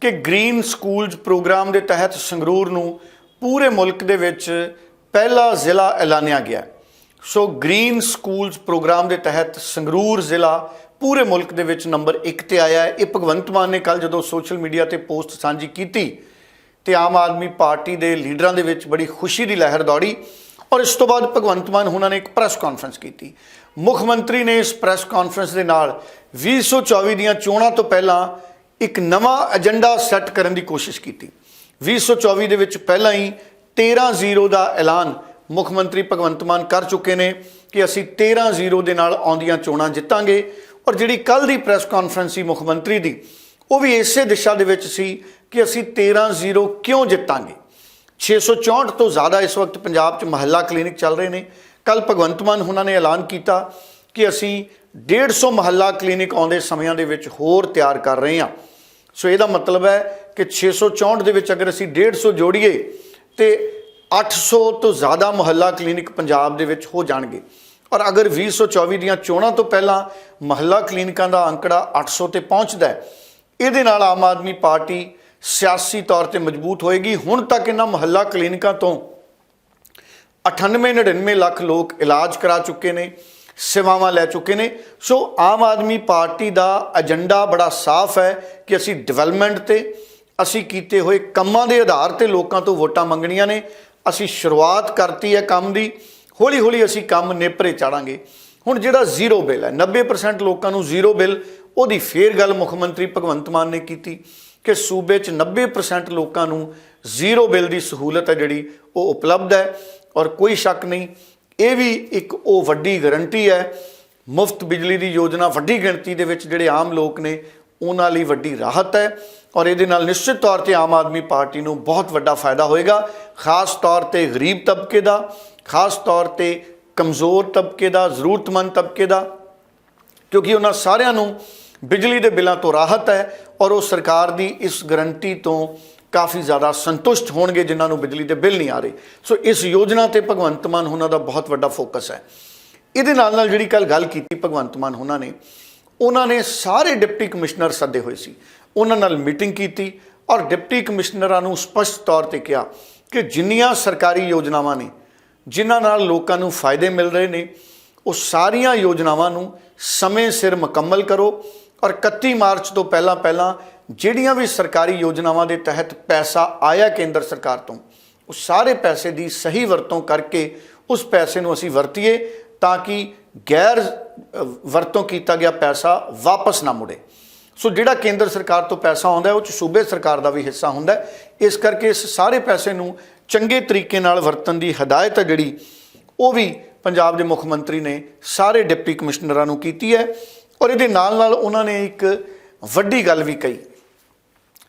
ਕਿ ਗ੍ਰੀਨ ਸਕੂਲਜ਼ ਪ੍ਰੋਗਰਾਮ ਦੇ ਤਹਿਤ ਸੰਗਰੂਰ ਨੂੰ ਪੂਰੇ ਮੁਲਕ ਦੇ ਵਿੱਚ ਪਹਿਲਾ ਜ਼ਿਲ੍ਹਾ ਐਲਾਨਿਆ ਗਿਆ। ਸੋ ਗ੍ਰੀਨ ਸਕੂਲਜ਼ ਪ੍ਰੋਗਰਾਮ ਦੇ ਤਹਿਤ ਸੰਗਰੂਰ ਜ਼ਿਲ੍ਹਾ ਪੂਰੇ ਮੁਲਕ ਦੇ ਵਿੱਚ ਨੰਬਰ 1 ਤੇ ਆਇਆ ਹੈ। ਇਹ ਭਗਵੰਤ ਮਾਨ ਨੇ ਕੱਲ ਜਦੋਂ ਸੋਸ਼ਲ ਮੀਡੀਆ ਤੇ ਪੋਸਟ ਸਾਂਝੀ ਕੀਤੀ ਤੇ ਆਮ ਆਦਮੀ ਪਾਰਟੀ ਦੇ ਲੀਡਰਾਂ ਦੇ ਵਿੱਚ ਬੜੀ ਖੁਸ਼ੀ ਦੀ ਲਹਿਰ ਦੌੜੀ ਔਰ ਇਸ ਤੋਂ ਬਾਅਦ ਭਗਵੰਤ ਮਾਨ ਉਹਨਾਂ ਨੇ ਇੱਕ ਪ੍ਰੈਸ ਕਾਨਫਰੰਸ ਕੀਤੀ। ਮੁੱਖ ਮੰਤਰੀ ਨੇ ਇਸ ਪ੍ਰੈਸ ਕਾਨਫਰੰਸ ਦੇ ਨਾਲ 2024 ਦੀਆਂ ਚੋਣਾਂ ਤੋਂ ਪਹਿਲਾਂ ਇੱਕ ਨਵਾਂ ਏਜੰਡਾ ਸੈੱਟ ਕਰਨ ਦੀ ਕੋਸ਼ਿਸ਼ ਕੀਤੀ। 2024 ਦੇ ਵਿੱਚ ਪਹਿਲਾਂ ਹੀ 13-0 ਦਾ ਐਲਾਨ ਮੁੱਖ ਮੰਤਰੀ ਭਗਵੰਤ ਮਾਨ ਕਰ ਚੁੱਕੇ ਨੇ ਕਿ ਅਸੀਂ 13-0 ਦੇ ਨਾਲ ਆਉਂਦੀਆਂ ਚੋਣਾਂ ਜਿੱਤਾਂਗੇ। ਔਰ ਜਿਹੜੀ ਕੱਲ ਦੀ ਪ੍ਰੈਸ ਕਾਨਫਰੰਸ ਸੀ ਮੁੱਖ ਮੰਤਰੀ ਦੀ, ਉਹ ਵੀ ਇਸੇ ਦਿਸ਼ਾ ਦੇ ਵਿੱਚ ਸੀ ਕਿ ਅਸੀਂ 13-0 ਕਿਉਂ ਜਿੱਤਾਂਗੇ? 664 ਤੋਂ ਜ਼ਿਆਦਾ ਇਸ ਵਕਤ ਪੰਜਾਬ 'ਚ ਮਹੱਲਾ ਕਲੀਨਿਕ ਚੱਲ ਰਹੇ ਨੇ। ਕੱਲ ਭਗਵੰਤ ਮਾਨ ਉਹਨਾਂ ਨੇ ਐਲਾਨ ਕੀਤਾ ਕਿ ਅਸੀਂ 150 ਮਹੱਲਾ ਕਲੀਨਿਕ ਆਉਂਦੇ ਸਮਿਆਂ ਦੇ ਵਿੱਚ ਹੋਰ ਤਿਆਰ ਕਰ ਰਹੇ ਹਾਂ। ਸੋ ਇਹਦਾ ਮਤਲਬ ਹੈ ਕਿ 664 ਦੇ ਵਿੱਚ ਅਗਰ ਅਸੀਂ 150 ਜੋੜੀਏ, ਤੇ 800 ਤੋਂ ਜ਼ਿਆਦਾ ਮੁਹੱਲਾ ਕਲੀਨਿਕ ਪੰਜਾਬ ਦੇ ਵਿੱਚ ਹੋ ਜਾਣਗੇ। ਔਰ ਅਗਰ 2024 ਦੀਆਂ ਚੋਣਾਂ ਤੋਂ ਪਹਿਲਾਂ ਮੁਹੱਲਾ ਕਲੀਨਿਕਾਂ ਦਾ ਅੰਕੜਾ 800 ਤੇ ਪਹੁੰਚਦਾ ਹੈ, ਇਹਦੇ ਨਾਲ ਆਮ ਆਦਮੀ ਪਾਰਟੀ ਸਿਆਸੀ ਤੌਰ ਤੇ ਮਜ਼ਬੂਤ ਹੋਏਗੀ। ਹੁਣ ਤੱਕ ਇਹਨਾਂ ਮੁਹੱਲਾ ਕਲੀਨਿਕਾਂ ਤੋਂ 98 99 ਲੱਖ ਲੋਕ ਇਲਾਜ ਕਰਾ ਚੁੱਕੇ ਨੇ, ਸੇਵਾਵਾਂ ਲੈ ਚੁੱਕੇ ਨੇ। ਸੋ ਆਮ ਆਦਮੀ ਪਾਰਟੀ ਦਾ ਏਜੰਡਾ ਬੜਾ ਸਾਫ਼ ਹੈ ਕਿ ਅਸੀਂ ਡਿਵੈਲਪਮੈਂਟ ਤੇ, ਅਸੀਂ ਕੀਤੇ ਹੋਏ ਕੰਮਾਂ ਦੇ ਆਧਾਰ ਤੇ ਲੋਕਾਂ ਤੋਂ ਵੋਟਾਂ ਮੰਗਣੀਆਂ ਨੇ। ਅਸੀਂ ਸ਼ੁਰੂਆਤ ਕਰਤੀ ਹੈ ਕੰਮ ਦੀ। ਹੌਲੀ ਹੌਲੀ ਅਸੀਂ ਕੰਮ ਨੇਪਰੇ ਚਾੜਾਂਗੇ। ਹੁਣ ਜਿਹੜਾ ਜ਼ੀਰੋ ਬਿੱਲ ਹੈ 90% ਲੋਕਾਂ ਨੂੰ ਜ਼ੀਰੋ ਬਿੱਲ, ਉਹਦੀ ਫੇਰ ਗੱਲ ਮੁੱਖ ਮੰਤਰੀ ਭਗਵੰਤ ਮਾਨ ਨੇ ਕੀਤੀ ਕਿ ਸੂਬੇ 'ਚ 90% ਲੋਕਾਂ ਨੂੰ ਜ਼ੀਰੋ ਬਿੱਲ ਦੀ ਸਹੂਲਤ ਹੈ ਜਿਹੜੀ, ਉਹ ਉਪਲਬਧ ਹੈ ਔਰ ਕੋਈ ਸ਼ੱਕ ਨਹੀਂ, ਇਹ ਵੀ ਇੱਕ ਉਹ ਵੱਡੀ ਗਾਰੰਟੀ ਹੈ, ਮੁਫਤ ਬਿਜਲੀ ਦੀ ਯੋਜਨਾ ਵੱਡੀ ਗਿਣਤੀ ਦੇ ਵਿੱਚ ਜਿਹੜੇ ਆਮ ਲੋਕ ਨੇ, ਉਹਨਾਂ ਲਈ ਵੱਡੀ ਰਾਹਤ ਹੈ ਔਰ ਇਹਦੇ ਨਾਲ ਨਿਸ਼ਚਿਤ ਤੌਰ ਤੇ ਆਮ ਆਦਮੀ ਪਾਰਟੀ ਨੂੰ ਬਹੁਤ ਵੱਡਾ ਫਾਇਦਾ ਹੋਏਗਾ, ਖਾਸ ਤੌਰ ਤੇ ਗਰੀਬ ਤਬਕੇ ਦਾ ਖਾਸ ਤੌਰ ਤੇ ਕਮਜ਼ੋਰ ਤਬਕੇ ਦਾ, ਜ਼ਰੂਰਤਮੰਦ ਤਬਕੇ ਦਾ, ਕਿਉਂਕਿ ਉਹਨਾਂ ਸਾਰਿਆਂ ਨੂੰ ਬਿਜਲੀ ਦੇ ਬਿੱਲਾਂ ਤੋਂ ਰਾਹਤ ਹੈ ਔਰ ਉਹ ਸਰਕਾਰ ਦੀ ਇਸ ਗਰੰਟੀ ਤੋਂ ਕਾਫੀ ਜ਼ਿਆਦਾ ਸੰਤੁਸ਼ਟ ਹੋਣਗੇ ਜਿਨ੍ਹਾਂ ਨੂੰ ਬਿਜਲੀ ਦੇ ਬਿੱਲ ਨਹੀਂ ਆ ਰਹੇ। ਸੋ ਇਸ ਯੋਜਨਾ ਤੇ ਭਗਵੰਤ ਮਾਨ ਉਹਨਾਂ ਦਾ ਬਹੁਤ ਵੱਡਾ ਫੋਕਸ ਹੈ। ਇਹਦੇ ਨਾਲ ਨਾਲ ਜਿਹੜੀ ਕੱਲ ਗੱਲ ਕੀਤੀ ਭਗਵੰਤ ਮਾਨ ਉਹਨਾਂ ਨੇ ਉਹਨਾਂ ਨੇ ਸਾਰੇ ਡਿਪਟੀ ਕਮਿਸ਼ਨਰ ਸੱਦੇ ਹੋਏ ਸੀ। ਉਹਨਾਂ ਨਾਲ ਮੀਟਿੰਗ ਕੀਤੀ ਔਰ ਡਿਪਟੀ ਕਮਿਸ਼ਨਰਾਂ ਨੂੰ ਸਪਸ਼ਟ ਤੌਰ ਤੇ ਕਿਹਾ ਕਿ ਜਿੰਨੀਆਂ ਸਰਕਾਰੀ ਯੋਜਨਾਵਾਂ ਨੇ ਜਿਨ੍ਹਾਂ ਨਾਲ ਲੋਕਾਂ ਨੂੰ ਫਾਇਦੇ ਮਿਲ ਰਹੇ ਨੇ, ਉਹ ਸਾਰੀਆਂ ਯੋਜਨਾਵਾਂ ਨੂੰ ਸਮੇਂ ਸਿਰ ਮੁਕੰਮਲ ਕਰੋ ਔਰ 31 ਮਾਰਚ ਤੋਂ ਪਹਿਲਾਂ ਪਹਿਲਾਂ ਜਿਹੜੀਆਂ ਵੀ ਸਰਕਾਰੀ ਯੋਜਨਾਵਾਂ ਦੇ ਤਹਿਤ ਪੈਸਾ ਆਇਆ ਕੇਂਦਰ ਸਰਕਾਰ ਤੋਂ, ਉਹ ਸਾਰੇ ਪੈਸੇ ਦੀ ਸਹੀ ਵਰਤੋਂ ਕਰਕੇ ਉਸ ਪੈਸੇ ਨੂੰ ਅਸੀਂ ਵਰਤੀਏ ਤਾਂ ਕਿ ਗੈਰ ਵਰਤੋਂ ਕੀਤਾ ਗਿਆ ਪੈਸਾ ਵਾਪਸ ਨਾ ਮੁੜੇ। ਸੋ ਜਿਹੜਾ ਕੇਂਦਰ ਸਰਕਾਰ ਤੋਂ ਪੈਸਾ ਆਉਂਦਾ ਉਹ ਚ ਸੂਬੇ ਸਰਕਾਰ ਦਾ ਵੀ ਹਿੱਸਾ ਹੁੰਦਾ ਇਸ ਕਰਕੇ ਇਸ ਸਾਰੇ ਪੈਸੇ ਨੂੰ ਚੰਗੇ ਤਰੀਕੇ ਨਾਲ ਵਰਤਣ ਦੀ ਹਦਾਇਤ ਹੈ ਜਿਹੜੀ, ਉਹ ਵੀ ਪੰਜਾਬ ਦੇ ਮੁੱਖ ਮੰਤਰੀ ਨੇ ਸਾਰੇ ਡਿਪਟੀ ਕਮਿਸ਼ਨਰਾਂ ਨੂੰ ਕੀਤੀ ਹੈ ਔਰ ਇਹਦੇ ਨਾਲ ਨਾਲ ਉਹਨਾਂ ਨੇ ਇੱਕ ਵੱਡੀ ਗੱਲ ਵੀ ਕਹੀ।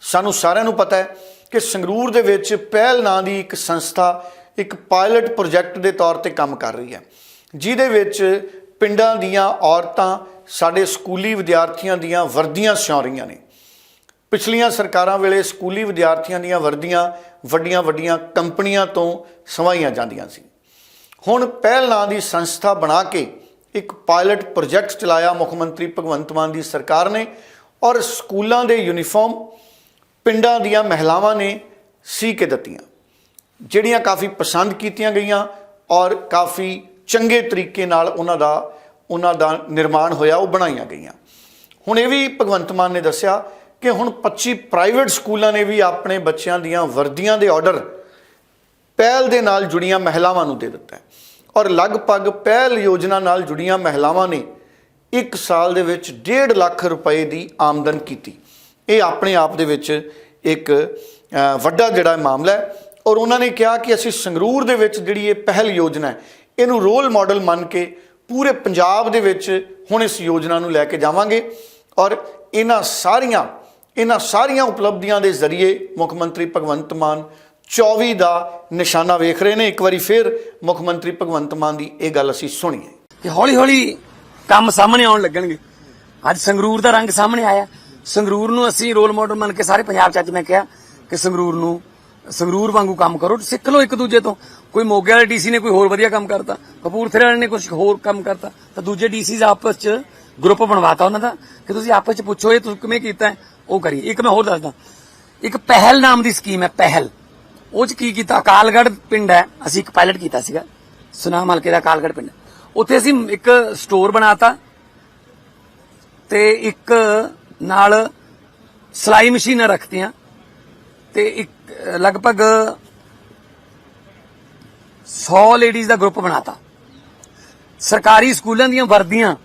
ਸਾਨੂੰ ਸਾਰਿਆਂ ਨੂੰ ਪਤਾ ਹੈ ਕਿ ਸੰਗਰੂਰ ਦੇ ਵਿੱਚ ਪਹਿਲ ਨਾਂ ਦੀ ਇੱਕ ਸੰਸਥਾ ਇੱਕ ਪਾਇਲਟ ਪ੍ਰੋਜੈਕਟ ਦੇ ਤੌਰ ਤੇ ਕੰਮ ਕਰ ਰਹੀ ਹੈ, ਜਿਹਦੇ ਵਿੱਚ ਪਿੰਡਾਂ ਦੀਆਂ ਔਰਤਾਂ, ਸਾਡੇ ਸਕੂਲੀ ਵਿਦਿਆਰਥੀਆਂ ਦੀਆਂ ਵਰਦੀਆਂ ਸਿਉਂ ਰਹੀਆਂ ਨੇ। ਪਿਛਲੀਆਂ ਸਰਕਾਰਾਂ ਵੇਲੇ ਸਕੂਲੀ ਵਿਦਿਆਰਥੀਆਂ ਦੀਆਂ ਵਰਦੀਆਂ ਵੱਡੀਆਂ ਵੱਡੀਆਂ ਕੰਪਨੀਆਂ ਤੋਂ ਸਵਾਈਆਂ ਜਾਂਦੀਆਂ ਸੀ। ਹੁਣ ਪਹਿਲ ਨਾਂ ਦੀ ਸੰਸਥਾ ਬਣਾ ਕੇ ਇੱਕ ਪਾਇਲਟ ਪ੍ਰੋਜੈਕਟ ਚਲਾਇਆ ਮੁੱਖ ਮੰਤਰੀ ਭਗਵੰਤ ਮਾਨ ਦੀ ਸਰਕਾਰ ਨੇ ਔਰ ਸਕੂਲਾਂ ਦੇ ਯੂਨੀਫਾਰਮ ਪਿੰਡਾਂ ਦੀਆਂ ਮਹਿਲਾਵਾਂ ਨੇ ਸੀ ਕੇ ਦਿੱਤੀਆਂ, ਜਿਹੜੀਆਂ ਕਾਫੀ ਪਸੰਦ ਕੀਤੀਆਂ ਗਈਆਂ ਔਰ ਕਾਫੀ ਚੰਗੇ ਤਰੀਕੇ ਨਾਲ ਉਹਨਾਂ ਦਾ ਉਹਨਾਂ ਦਾ ਨਿਰਮਾਣ ਹੋਇਆ, ਉਹ ਬਣਾਈਆਂ ਗਈਆਂ। ਹੁਣ ਇਹ ਵੀ ਭਗਵੰਤ ਮਾਨ ਨੇ ਦੱਸਿਆ ਕਿ ਹੁਣ 25 ਪ੍ਰਾਈਵੇਟ ਸਕੂਲਾਂ ਨੇ ਵੀ ਆਪਣੇ ਬੱਚਿਆਂ ਦੀਆਂ ਵਰਦੀਆਂ ਦੇ ਆਰਡਰ ਪਹਿਲ ਦੇ ਨਾਲ ਜੁੜੀਆਂ ਮਹਿਲਾਵਾਂ ਨੂੰ ਦੇ ਦਿੱਤਾ ਹੈ। ਔਰ ਲਗਭਗ ਪਹਿਲ ਯੋਜਨਾ ਨਾਲ ਜੁੜੀਆਂ ਮਹਿਲਾਵਾਂ ਨੇ ਇੱਕ ਸਾਲ ਦੇ ਵਿੱਚ 1.5 ਲੱਖ ਰੁਪਏ ਦੀ ਆਮਦਨ ਕੀਤੀ। ਇਹ ਆਪਣੇ ਆਪ ਦੇ ਵਿੱਚ ਇੱਕ ਵੱਡਾ ਜਿਹੜਾ ਮਾਮਲਾ ਹੈ। ਔਰ ਉਹਨਾਂ ਨੇ ਕਿਹਾ ਕਿ ਅਸੀਂ ਸੰਗਰੂਰ ਦੇ ਵਿੱਚ ਜਿਹੜੀ ਇਹ ਪਹਿਲ ਯੋਜਨਾ ਹੈ, ਇਹਨੂੰ ਰੋਲ ਮਾਡਲ ਮੰਨ ਕੇ ਪੂਰੇ ਪੰਜਾਬ ਦੇ ਵਿੱਚ ਹੁਣ ਇਸ ਯੋਜਨਾ ਨੂੰ ਲੈ ਕੇ ਜਾਵਾਂਗੇ। ਔਰ ਇਹਨਾਂ ਸਾਰੀਆਂ ਇਹਨਾਂ ਸਾਰੀਆਂ ਉਪਲਬਧੀਆਂ ਦੇ ਜ਼ਰੀਏ ਮੁੱਖ ਮੰਤਰੀ ਭਗਵੰਤ ਮਾਨ 24 ਦਾ ਨਿਸ਼ਾਨਾ ਵੇਖ ਰਹੇ ਨੇ। ਇੱਕ ਵਾਰੀ ਫਿਰ ਮੁੱਖ ਮੰਤਰੀ ਭਗਵੰਤ ਮਾਨ ਦੀ ਇਹ ਗੱਲ ਅਸੀਂ ਸੁਣੀਏ
ਕਿ ਹੌਲੀ ਹੌਲੀ ਕੰਮ ਸਾਹਮਣੇ ਆਉਣ ਲੱਗਣਗੇ। ਅੱਜ ਸੰਗਰੂਰ ਦਾ ਰੰਗ ਸਾਹਮਣੇ ਆਇਆ। ਸੰਗਰੂਰ ਨੂੰ ਅਸੀਂ ਰੋਲ ਮਾਡਲ ਮੰਨ ਕੇ ਸਾਰੇ ਪੰਜਾਬ ਚ ਅੱਜ ਮੈਂ ਕਿਹਾ ਕਿ ਸੰਗਰੂਰ ਨੂੰ, ਸੰਗਰੂਰ ਵਾਂਗੂ ਕੰਮ ਕਰੋ। ਸਿੱਖ ਲਓ ਇੱਕ ਦੂਜੇ ਤੋਂ। ਕੋਈ ਮੋਗੇ ਵਾਲੇ ਡੀਸੀ ਨੇ ਕੋਈ ਹੋਰ ਵਧੀਆ ਕੰਮ ਕਰਤਾ। ਕਪੂਰਥਲੇ ਵਾਲੇ ਨੇ ਕੁਝ ਹੋਰ ਕੰਮ ਕਰਤਾ। ਤਾਂ ਦੂਜੇ ਡੀਸੀਜ਼ ਆਪਸ ਚ ਗਰੁੱਪ ਬਣਵਾਤਾ ਉਹਨਾਂ ਦਾ। ਕਿ ਤੁਸੀਂ ਆਪਸ ਚ ਪੁੱਛੋ, ਇਹ ਤੁਸੀਂ ਕਿਵੇਂ ਕੀਤਾ ਉਹ ਕਰੀ। ਇੱਕ ਮੈਂ ਹੋਰ ਦੱਸਦਾ। ਇੱਕ ਪਹਿਲ ਨਾਮ ਦੀ ਸਕੀਮ ਹੈ, ਪਹਿਲ। ਉਹ ਚ ਕੀ ਕੀਤਾ? ਅਕਾਲਗੜ੍ਹ ਪਿੰਡ ਹੈ। ਅਸੀਂ ਇੱਕ ਪਾਇਲਟ ਕੀਤਾ ਸੀਗਾ। ਸੁਨਾਮ ਹਲਕੇ ਦਾ ਅਕਾਲਗੜ੍ਹ ਪਿੰਡ। ਉੱਥੇ ਅਸੀਂ ਇੱਕ ਸਟੋਰ ਬਣਾਤਾ ਤੇ ਇੱਕ ਨਾਲ ਸਲਾਈ ਮਸ਼ੀਨਾਂ ਰੱਖਤੀਆਂ ਤੇ ਇੱਕ, ਲਗਭਗ 100 ਲੇਡੀਜ਼ ਦਾ ਗਰੁੱਪ ਬਣਾਤਾ। ਸਰਕਾਰੀ ਸਕੂਲਾਂ ਦੀਆਂ ਵਰਦੀਆਂ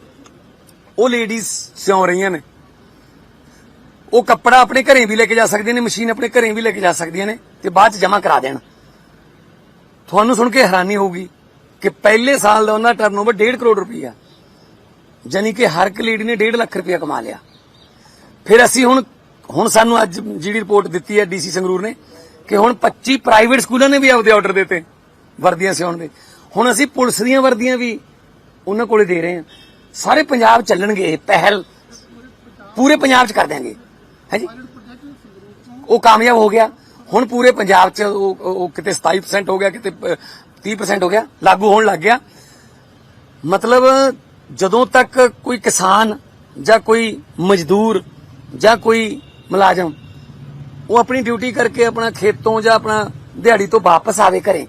ਉਹ ਲੇਡੀਜ਼ ਸਿਉਂ ਰਹੀਆਂ ਨੇ। ਉਹ ਕੱਪੜਾ ਆਪਣੇ ਘਰੇ ਵੀ ਲੈ ਕੇ ਜਾ ਸਕਦੀਆਂ ਨੇ, ਮਸ਼ੀਨ ਆਪਣੇ ਘਰੇ ਵੀ ਲੈ ਕੇ ਜਾ ਸਕਦੀਆਂ ਨੇ ਤੇ ਬਾਅਦ ਚ ਜਮ੍ਹਾਂ ਕਰਾ ਦੇਣ। ਤੁਹਾਨੂੰ ਸੁਣ ਕੇ ਹੈਰਾਨੀ ਹੋਊਗੀ ਕਿ ਪਹਿਲੇ ਸਾਲ ਦਾ ਉਹਨਾਂ ਦਾ ਟਰਨਓਵਰ 1.5 ਕਰੋੜ ਰੁਪਈਆ ਜਾਨੀ ਕਿ ਹਰ ਇੱਕ ਲੇਡੀ ਨੇ 1.5 ਲੱਖ ਰੁਪਇਆ ਕਮਾ ਲਿਆ। ਫਿਰ ਅਸੀਂ ਹੁਣ ਹੁਣ ਸਾਨੂੰ ਅੱਜ ਜਿਹੜੀ ਰਿਪੋਰਟ ਦਿੱਤੀ ਹੈ ਡੀਸੀ ਸੰਗਰੂਰ ਨੇ ਕਿ ਹੁਣ 25 ਪ੍ਰਾਈਵੇਟ ਸਕੂਲਾਂ ਨੇ ਵੀ ਆਪਦੇ ਆਰਡਰ ਦਿੱਤੇ, ਵਰਦੀਆਂ ਸਿਉਣ ਦੇ। ਹੁਣ ਅਸੀਂ ਪੁਲਿਸ ਦੀਆਂ ਵਰਦੀਆਂ ਵੀ ਉਹਨਾਂ ਕੋਲੇ ਦੇ ਰਹੇ ਹਾਂ। ਸਾਰੇ ਪੰਜਾਬ ਚੱਲਣਗੇ ਇਹ ਪਹਿਲ। ਪੂਰੇ ਪੰਜਾਬ 'ਚ ਕਰ ਦਿਆਂਗੇ। ਹਾਂਜੀ। ਉਹ ਕਾਮਯਾਬ ਹੋ ਗਿਆ। ਹੁਣ ਪੂਰੇ ਪੰਜਾਬ 'ਚ ਉਹ ਕਿਤੇ 27% ਹੋ ਗਿਆ ਕਿਤੇ ਅ, 30% ਹੋ ਗਿਆ। ਲਾਗੂ ਹੋਣ ਲੱਗ ਗਿਆ। ਮਤਲਬ ਜਦੋਂ ਤੱਕ ਕੋਈ ਕਿਸਾਨ ਜਾਂ ਕੋਈ ਮਜ਼ਦੂਰ ਜਾਂ ਕੋਈ ਮੁਲਾਜ਼ਮ ਉਹ ਆਪਣੀ ਡਿਊਟੀ ਕਰਕੇ ਆਪਣਾ ਖੇਤ ਤੋਂ ਜਾਂ ਆਪਣਾ ਦਿਹਾੜੀ ਤੋਂ ਵਾਪਸ ਆਵੇ ਘਰੇ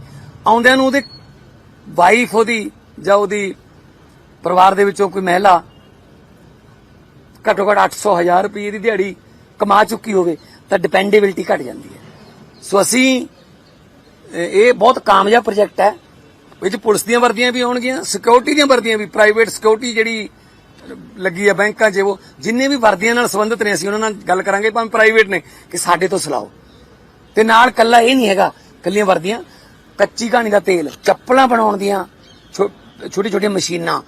ਆਉਂਦਿਆਂ ਨੂੰ ਉਹਦੇ ਵਾਈਫ ਉਹਦੀ ਜਾਂ ਉਹਦੀ ਪਰਿਵਾਰ ਦੇ ਵਿੱਚੋਂ ਕੋਈ ਮਹਿਲਾ ਘੱਟੋ ਘੱਟ 800 ਹਜ਼ਾਰ ਰੁਪਏ ਦੀ ਦਿਹਾੜੀ ਕਮਾ ਚੁੱਕੀ ਹੋਵੇ ਤਾਂ ਡਿਪੈਂਡੇਬਿਲਟੀ ਘਟ ਜਾਂਦੀ ਹੈ। ਸੋ ਅਸੀਂ ਇਹ ਬਹੁਤ ਕਾਮਯਾਬ ਪ੍ਰੋਜੈਕਟ ਹੈ। ਵਿੱਚ ਪੁਲਿਸ ਦੀਆਂ ਵਰਦੀਆਂ ਵੀ ਆਉਣਗੀਆਂ ਸਿਕਿਉਰਿਟੀ ਦੀਆਂ ਵਰਦੀਆਂ ਵੀ ਪ੍ਰਾਈਵੇਟ ਸਿਕਿਉਰਿਟੀ ਜਿਹੜੀ ਲੱਗੀ ਹੈ ਬੈਂਕਾਂ 'ਚ, ਉਹ ਜਿੰਨੇ ਵੀ ਵਰਦੀਆਂ ਨਾਲ ਸੰਬੰਧਿਤ ਨੇ, ਅਸੀਂ ਉਹਨਾਂ ਨਾਲ ਗੱਲ ਕਰਾਂਗੇ, ਭਾਵੇਂ ਪ੍ਰਾਈਵੇਟ ਨੇ, ਕਿ ਸਾਡੇ ਤੋਂ ਸਲਾਓ। ਤੇ ਨਾਲ ਕੱਲਾ ਇਹ ਨਹੀਂ ਹੈਗਾ ਕੱਲੀਆਂ ਵਰਦੀਆਂ, ਕੱਚੀ ਕਹਾਣੀ ਦਾ ਤੇਲ, ਚੱਪਲਾਂ ਬਣਾਉਣ ਦੀਆਂ ਛੋਟੀ ਛੋਟੀਆਂ ਮਸ਼ੀਨਾਂ,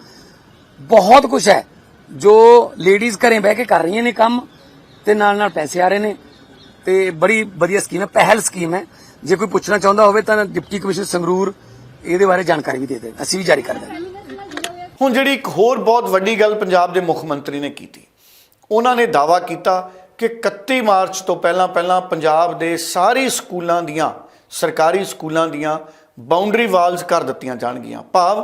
ਬਹੁਤ ਕੁਝ ਹੈ, ਜੋ ਲੇਡੀਜ਼ ਘਰੇ ਬਹਿ ਕੇ ਕਰ ਰਹੀਆਂ ਨੇ ਕੰਮ। ਤੇ ਨਾਲ ਨਾਲ ਪੈਸੇ ਆ ਰਹੇ ਨੇ। ਤੇ ਬੜੀ ਵਧੀਆ ਸਕੀਮ ਹੈ, ਪਹਿਲ ਸਕੀਮ ਹੈ। ਜੇ ਕੋਈ ਪੁੱਛਣਾ ਚਾਹੁੰਦਾ ਹੋਵੇ ਤਾਂ ਡਿਪਟੀ ਕਮਿਸ਼ਨਰ ਸੰਗਰੂਰ ਇਹਦੇ ਬਾਰੇ ਜਾਣਕਾਰੀ ਵੀ ਦੇ ਦੇ ਅਸੀਂ ਵੀ ਜਾਰੀ ਕਰ ਦਾਂਗੇ
ਹੁਣ ਜਿਹੜੀ ਇੱਕ ਹੋਰ ਬਹੁਤ ਵੱਡੀ ਗੱਲ ਪੰਜਾਬ ਦੇ ਮੁੱਖ ਮੰਤਰੀ ਨੇ ਕੀਤੀ, ਉਹਨਾਂ ਨੇ ਦਾਵਾ ਕੀਤਾ ਕਿ 31 ਮਾਰਚ ਤੋਂ ਪਹਿਲਾਂ ਪਹਿਲਾਂ ਪੰਜਾਬ ਦੇ ਸਾਰੇ ਸਕੂਲਾਂ ਦੀਆਂ, ਸਰਕਾਰੀ ਸਕੂਲਾਂ ਦੀਆਂ ਬਾਉਂਡਰੀ ਵਾਲਸ ਕਰ ਦਿੱਤੀਆਂ ਜਾਣਗੀਆਂ। ਭਾਵ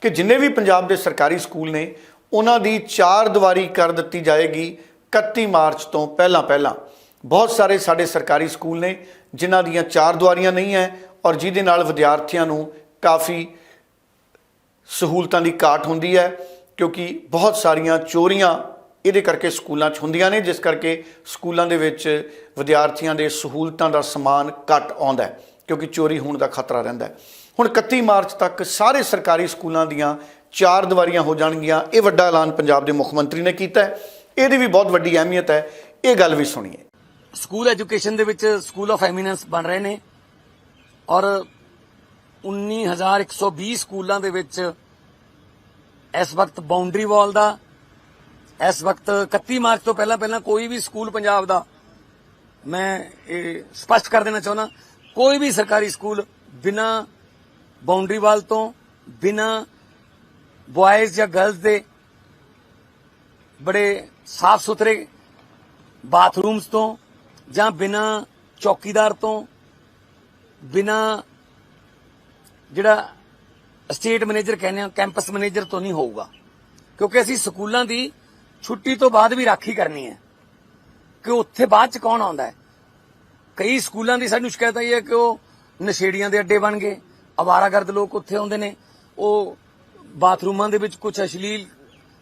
ਕਿ ਜਿੰਨੇ ਵੀ ਪੰਜਾਬ ਦੇ ਸਰਕਾਰੀ ਸਕੂਲ ਨੇ, ਉਹਨਾਂ ਦੀ ਚਾਰ ਦੀਵਾਰੀ ਕਰ ਦਿੱਤੀ ਜਾਏਗੀ। 31 ਮਾਰਚ ਤੋਂ ਪਹਿਲਾਂ ਪਹਿਲਾਂ ਬਹੁਤ ਸਾਰੇ ਸਾਡੇ ਸਰਕਾਰੀ ਸਕੂਲ ਨੇ, ਜਿਨ੍ਹਾਂ ਦੀਆਂ ਚਾਰ ਦੁਆਰੀਆਂ ਨਹੀਂ ਹੈ ਔਰ ਜਿਹਦੇ ਨਾਲ ਵਿਦਿਆਰਥੀਆਂ ਨੂੰ ਕਾਫੀ ਸਹੂਲਤਾਂ ਦੀ ਘਾਟ ਹੁੰਦੀ ਹੈ, ਕਿਉਂਕਿ ਬਹੁਤ ਸਾਰੀਆਂ ਚੋਰੀਆਂ ਇਹਦੇ ਕਰਕੇ ਸਕੂਲਾਂ 'ਚ ਹੁੰਦੀਆਂ ਨੇ, ਜਿਸ ਕਰਕੇ ਸਕੂਲਾਂ ਦੇ ਵਿੱਚ ਵਿਦਿਆਰਥੀਆਂ ਦੇ ਸਹੂਲਤਾਂ ਦਾ ਸਮਾਨ ਘੱਟ ਆਉਂਦਾ ਹੈ, ਕਿਉਂਕਿ ਚੋਰੀ ਹੋਣ ਦਾ ਖਤਰਾ ਰਹਿੰਦਾ ਹੈ। ਹੁਣ 31 ਮਾਰਚ ਤੱਕ ਸਾਰੇ ਸਰਕਾਰੀ ਸਕੂਲਾਂ ਦੀਆਂ ਚਾਰ ਦੀਵਾਰੀਆਂ ਹੋ ਜਾਣਗੀਆਂ, ਇਹ ਵੱਡਾ ਐਲਾਨ ਪੰਜਾਬ ਦੇ ਮੁੱਖ ਮੰਤਰੀ ਨੇ ਕੀਤਾ ਹੈ। ਇਹਦੀ ਵੀ ਬਹੁਤ ਵੱਡੀ ਅਹਿਮੀਅਤ ਹੈ। ਇਹ ਗੱਲ ਵੀ ਸੁਣੀਏ।
ਸਕੂਲ ਐਜੂਕੇਸ਼ਨ ਦੇ ਵਿੱਚ ਸਕੂਲ ਆਫ ਐਮੀਨੈਂਸ ਬਣ ਰਹੇ ਨੇ ਔਰ 19120 ਸਕੂਲਾਂ ਦੇ ਵਿੱਚ ਇਸ ਵਕਤ ਬਾਉਂਡਰੀ ਵਾਲ ਦਾ, ਇਸ ਵਕਤ 31 ਮਾਰਚ ਤੋਂ ਪਹਿਲਾਂ ਪਹਿਲਾਂ ਕੋਈ ਵੀ ਸਕੂਲ ਪੰਜਾਬ ਦਾ, ਮੈਂ ਇਹ ਸਪਸ਼ਟ ਕਰ ਦੇਣਾ ਚਾਹੁੰਦਾ, ਕੋਈ ਵੀ ਸਰਕਾਰੀ ਸਕੂਲ ਬਿਨਾ ਬਾਉਂਡਰੀ ਵਾਲ ਤੋਂ, ਬਿਨਾ ਬॉयਜ਼ ਜਾਂ ਗਰਲਜ਼ ਦੇ ਬੜੇ ਸਾਫ਼ ਸੁਥਰੇ ਬਾਥਰੂਮਸ ਤੋਂ ਜਾਂ ਬਿਨਾ ਚੌਕੀਦਾਰ ਤੋਂ, ਬਿਨਾ ਜਿਹੜਾ ਸਟੇਟ ਮੈਨੇਜਰ ਕਹਿੰਦੇ ਆ ਕੈਂਪਸ ਮੈਨੇਜਰ ਤੋਂ ਨਹੀਂ ਹੋਊਗਾ। ਕਿਉਂਕਿ ਅਸੀਂ ਸਕੂਲਾਂ ਦੀ ਛੁੱਟੀ ਤੋਂ ਬਾਅਦ ਵੀ ਰਾਖੀ ਕਰਨੀ ਹੈ। ਕਿ ਉੱਥੇ ਬਾਅਦ ਚ ਕੌਣ ਆਉਂਦਾ ਹੈ? ਕਈ ਸਕੂਲਾਂ ਦੀ ਸਾਨੂੰ ਸ਼ਿਕਾਇਤ ਆਈ ਹੈ ਕਿ ਉਹ ਨਸ਼ੇੜੀਆਂ ਦੇ ਅੱਡੇ ਬਣ ਗਏ। ਅਵਾਰਾਗਰਦ ਲੋਕ ਉੱਥੇ ਆਉਂਦੇ ਨੇ। ਉਹ ਬਾਥਰੂਮਾਂ ਦੇ ਵਿੱਚ ਕੁਝ ਅਸ਼ਲੀਲ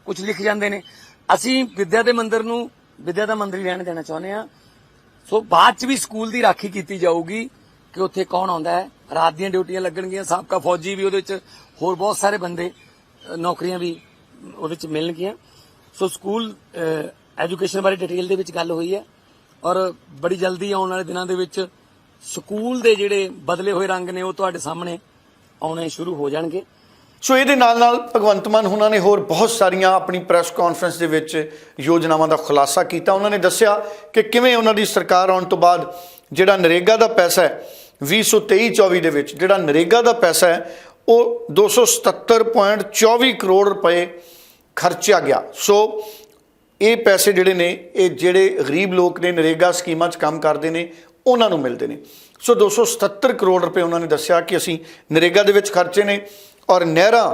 ਕੁਝ ਲਿਖ ਜਾਂਦੇ ਨੇ। ਅਸੀਂ ਵਿਦਿਆ ਦੇ ਮੰਦਿਰ ਨੂੰ, ਵਿਦਿਆ ਦਾ ਮੰਦਿਰ ਹੀ ਰਹਿਣ ਦੇਣਾ ਚਾਹੁੰਦੇ ਆ ਸੋ ਬਾਅਦ ਚ ਵੀ ਸਕੂਲ ਦੀ ਰਾਖੀ ਕੀਤੀ ਜਾਊਗੀ ਕਿ ਉੱਥੇ ਕੌਣ ਆਉਂਦਾ ਹੈ। ਰਾਤ ਦੀਆਂ ਡਿਊਟੀਆਂ ਲੱਗਣਗੀਆਂ, ਸਾਬਕਾ ਫੌਜੀ ਵੀ ਉਹਦੇ ਵਿੱਚ ਹੋਰ ਬਹੁਤ ਸਾਰੇ ਬੰਦੇ ਨੌਕਰੀਆਂ ਵੀ ਉਹਦੇ ਵਿੱਚ ਮਿਲਣਗੀਆਂ। ਸੋ ਸਕੂਲ ਐਜੂਕੇਸ਼ਨ ਬਾਰੇ ਡਿਟੇਲ ਦੇ ਵਿੱਚ ਗੱਲ ਹੋਈ ਹੈ ਔਰ ਬੜੀ ਜਲਦੀ ਆਉਣ ਵਾਲੇ ਦਿਨਾਂ ਦੇ ਵਿੱਚ ਸਕੂਲ ਦੇ ਜਿਹੜੇ ਬਦਲੇ ਹੋਏ ਰੰਗ ਨੇ ਉਹ ਤੁਹਾਡੇ ਸਾਹਮਣੇ ਆਉਣੇ ਸ਼ੁਰੂ ਹੋ ਜਾਣਗੇ।
ਸੋ ਇਹਦੇ ਨਾਲ ਨਾਲ ਭਗਵੰਤ ਮਾਨ ਉਹਨਾਂ ਨੇ ਹੋਰ ਬਹੁਤ ਸਾਰੀਆਂ ਆਪਣੀ ਪ੍ਰੈਸ ਕਾਨਫਰੰਸ ਦੇ ਵਿੱਚ ਯੋਜਨਾਵਾਂ ਦਾ ਖੁਲਾਸਾ ਕੀਤਾ। ਉਹਨਾਂ ਨੇ ਦੱਸਿਆ ਕਿ ਕਿਵੇਂ ਉਹਨਾਂ ਦੀ ਸਰਕਾਰ ਆਉਣ ਤੋਂ ਬਾਅਦ ਜਿਹੜਾ ਨਰੇਗਾ ਦਾ ਪੈਸਾ ਹੈ 2023-24 ਦੇ ਵਿੱਚ ਜਿਹੜਾ ਨਰੇਗਾ ਦਾ ਪੈਸਾ ਹੈ, ਉਹ 277.24 ਕਰੋੜ ਰੁਪਏ ਖਰਚਿਆ ਗਿਆ। ਸੋ ਇਹ ਪੈਸੇ ਜਿਹੜੇ ਨੇ, ਇਹ ਜਿਹੜੇ ਗਰੀਬ ਲੋਕ ਨੇ, ਨਰੇਗਾ ਸਕੀਮਾਂ 'ਚ ਕੰਮ ਕਰਦੇ ਨੇ, ਉਹਨਾਂ ਨੂੰ ਮਿਲਦੇ ਨੇ। ਸੋ 277 ਕਰੋੜ ਰੁਪਏ ਉਹਨਾਂ ਨੇ ਦੱਸਿਆ ਕਿ ਅਸੀਂ ਨਰੇਗਾ ਦੇ ਵਿੱਚ ਖਰਚੇ ਨੇ। ਔਰ ਨਹਿਰਾਂ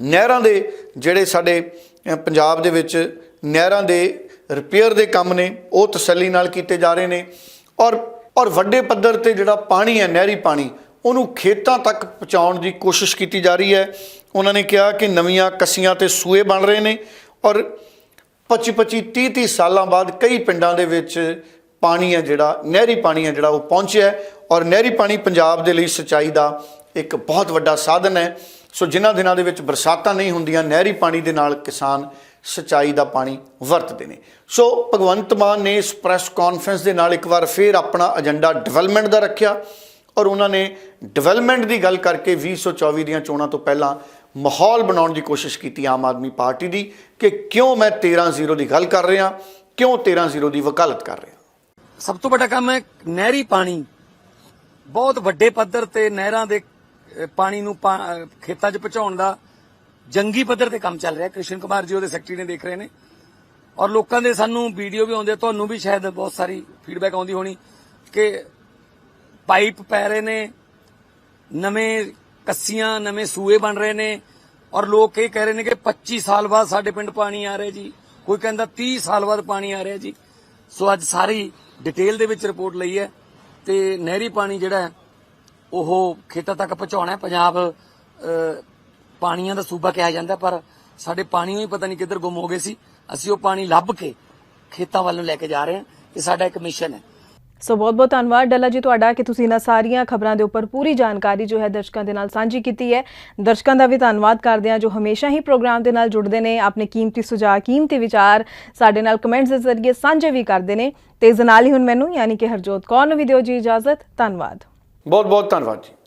ਨਹਿਰਾਂ ਦੇ ਜਿਹੜੇ ਸਾਡੇ ਪੰਜਾਬ ਦੇ ਵਿੱਚ ਨਹਿਰਾਂ ਦੇ ਰਿਪੇਅਰ ਦੇ ਕੰਮ ਨੇ, ਉਹ ਤਸੱਲੀ ਨਾਲ ਕੀਤੇ ਜਾ ਰਹੇ ਨੇ। ਔਰ ਔਰ ਵੱਡੇ ਪੱਧਰ ਤੇ ਜਿਹੜਾ ਪਾਣੀ ਹੈ, ਨਹਿਰੀ ਪਾਣੀ, ਉਹਨੂੰ ਖੇਤਾਂ ਤੱਕ ਪਹੁੰਚਾਉਣ ਦੀ ਕੋਸ਼ਿਸ਼ ਕੀਤੀ ਜਾ ਰਹੀ ਹੈ। ਉਹਨਾਂ ਨੇ ਕਿਹਾ ਕਿ ਨਵੀਆਂ ਕੱਸੀਆਂ ਤੇ ਸੂਏ ਬਣ ਰਹੇ ਨੇ ਔਰ 25 25 30 30 ਸਾਲਾਂ ਬਾਅਦ ਕਈ ਪਿੰਡਾਂ ਦੇ ਵਿੱਚ ਪਾਣੀ ਹੈ ਜਿਹੜਾ, ਨਹਿਰੀ ਪਾਣੀ ਹੈ ਜਿਹੜਾ ਉਹ ਪਹੁੰਚਿਆ ਔਰ ਨਹਿਰੀ ਪਾਣੀ ਪੰਜਾਬ ਦੇ ਲਈ ਸਿੰਚਾਈ ਦਾ ਇੱਕ ਬਹੁਤ ਵੱਡਾ ਸਾਧਨ ਹੈ। ਸੋ ਜਿਨ੍ਹਾਂ ਦਿਨਾਂ ਦੇ ਵਿੱਚ ਬਰਸਾਤਾਂ ਨਹੀਂ ਹੁੰਦੀਆਂ, ਨਹਿਰੀ ਪਾਣੀ ਦੇ ਨਾਲ ਕਿਸਾਨ ਸਿੰਚਾਈ ਦਾ ਪਾਣੀ ਵਰਤਦੇ ਨੇ। ਸੋ ਭਗਵੰਤ ਮਾਨ ਨੇ ਇਸ ਪ੍ਰੈਸ ਕਾਨਫਰੰਸ ਦੇ ਨਾਲ ਇੱਕ ਵਾਰ ਫੇਰ ਆਪਣਾ ਏਜੰਡਾ ਡਿਵੈਲਪਮੈਂਟ ਦਾ ਰੱਖਿਆ ਔਰ ਉਹਨਾਂ ਨੇ ਡਿਵੈਲਪਮੈਂਟ ਦੀ ਗੱਲ ਕਰਕੇ 2024 ਦੀਆਂ ਚੋਣਾਂ ਤੋਂ ਪਹਿਲਾਂ ਮਾਹੌਲ ਬਣਾਉਣ ਦੀ ਕੋਸ਼ਿਸ਼ ਕੀਤੀ ਆਮ ਆਦਮੀ ਪਾਰਟੀ ਦੀ ਕਿ ਕਿਉਂ ਮੈਂ 13-0 ਦੀ ਗੱਲ ਕਰ ਰਿਹਾ, ਕਿਉਂ 13-0 ਦੀ ਵਕਾਲਤ ਕਰ ਰਿਹਾ।
ਸਭ ਤੋਂ ਵੱਡਾ ਕੰਮ ਹੈ ਨਹਿਰੀ ਪਾਣੀ। ਬਹੁਤ ਵੱਡੇ ਪੱਧਰ ਤੇ ਨਹਿਰਾਂ ਦੇ ਪਾਣੀ ਨੂੰ ਪਾ- ਖੇਤਾਂ 'ਚ ਪਹੁੰਚਾਉਣ ਦਾ ਜੰਗੀ ਪੱਧਰ ਤੇ ਕੰਮ ਚੱਲ ਰਿਹਾ। ਕ੍ਰਿਸ਼ਨ ਕੁਮਾਰ ਜੀ ਉਹਦੇ ਸੈਕਟਰੀ ਨੇ ਦੇਖ ਰਹੇ ਨੇ। ਔਰ ਲੋਕਾਂ ਦੇ ਸਾਨੂੰ ਵੀਡੀਓ ਵੀ ਆਉਂਦੇ ਤੁਹਾਨੂੰ ਵੀ ਸ਼ਾਇਦ ਬਹੁਤ ਸਾਰੀ ਫੀਡਬੈਕ ਆਉਂਦੀ ਹੋਣੀ ਕਿ ਪਾਈਪ ਪੈ ਰਹੇ ਨੇ, ਨਵੇਂ ਕੱਸੀਆਂ, ਨਵੇਂ ਸੂਏ ਬਣ ਰਹੇ ਨੇ। ਔਰ ਲੋਕ ਇਹ ਕਹਿ ਰਹੇ ਨੇ ਕਿ 25 ਸਾਲ ਬਾਅਦ ਸਾਡੇ ਪਿੰਡ ਪਾਣੀ ਆ ਰਿਹਾ ਜੀ। ਕੋਈ ਕਹਿੰਦਾ 30 ਸਾਲ ਬਾਅਦ ਪਾਣੀ ਆ ਰਿਹਾ ਜੀ। ਸੋ ਅੱਜ ਸਾਰੀ ਡਿਟੇਲ ਦੇ ਵਿੱਚ ਰਿਪੋਰਟ ਲਈ ਹੈ ਤੇ ਨਹਿਰੀ ਪਾਣੀ ਜਿਹੜਾ ਹੈ ਉਹ ਖੇਤਾਂ ਤੱਕ ਪਹੁੰਚਾਉਣਾ ਹੈ। ਪੰਜਾਬ ਪਾਣੀਆਂ ਦਾ ਸੂਬਾ ਕਿਹਾ ਜਾਂਦਾ ਪਰ ਸਾਡੇ ਪਾਣੀਆਂ ਹੀ ਪਤਾ ਨਹੀਂ ਕਿੱਧਰ ਗੁੰਮ ਹੋ ਗਏ ਸੀ। ਅਸੀਂ ਉਹ ਪਾਣੀ ਲੱਭ ਕੇ ਖੇਤਾਂ ਵੱਲ ਨੂੰ ਲੈ ਕੇ ਜਾ ਰਹੇ ਹਾਂ ਇਹ ਸਾਡਾ ਇੱਕ ਮਿਸ਼ਨ ਹੈ।
ਸੋ ਬਹੁਤ ਬਹੁਤ ਧੰਨਵਾਦ ਡੱਲਾ ਜੀ ਤੁਹਾਡਾ ਕਿ ਤੁਸੀਂ ਇਹਨਾਂ ਸਾਰੀਆਂ ਖਬਰਾਂ ਦੇ ਉੱਪਰ ਪੂਰੀ ਜਾਣਕਾਰੀ ਜੋ ਹੈ ਦਰਸ਼ਕਾਂ ਦੇ ਨਾਲ ਸਾਂਝੀ ਕੀਤੀ ਹੈ। ਦਰਸ਼ਕਾਂ ਦਾ ਵੀ ਧੰਨਵਾਦ ਕਰਦੇ ਹਾਂ ਜੋ ਹਮੇਸ਼ਾ ਹੀ ਪ੍ਰੋਗਰਾਮ ਦੇ ਨਾਲ ਜੁੜਦੇ ਨੇ, ਆਪਣੇ ਕੀਮਤੀ ਸੁਝਾਅ, ਕੀਮਤੀ ਵਿਚਾਰ ਸਾਡੇ ਨਾਲ ਕਮੈਂਟਸ ਦੇ ਜ਼ਰੀਏ ਸਾਂਝੇ ਵੀ ਕਰਦੇ ਨੇ। ਤੇ ਇਸ ਦੇ ਨਾਲ ਹੀ ਹੁਣ ਮੈਨੂੰ, ਯਾਨੀ ਕਿ ਹਰਜੋਤ ਕੌਰ ਨੂੰ ਵੀ ਦਿਓ ਜੀ ਇਜਾਜ਼ਤ, ਧੰਨਵਾਦ।
ਬਹੁਤ ਬਹੁਤ ਧੰਨਵਾਦ ਜੀ।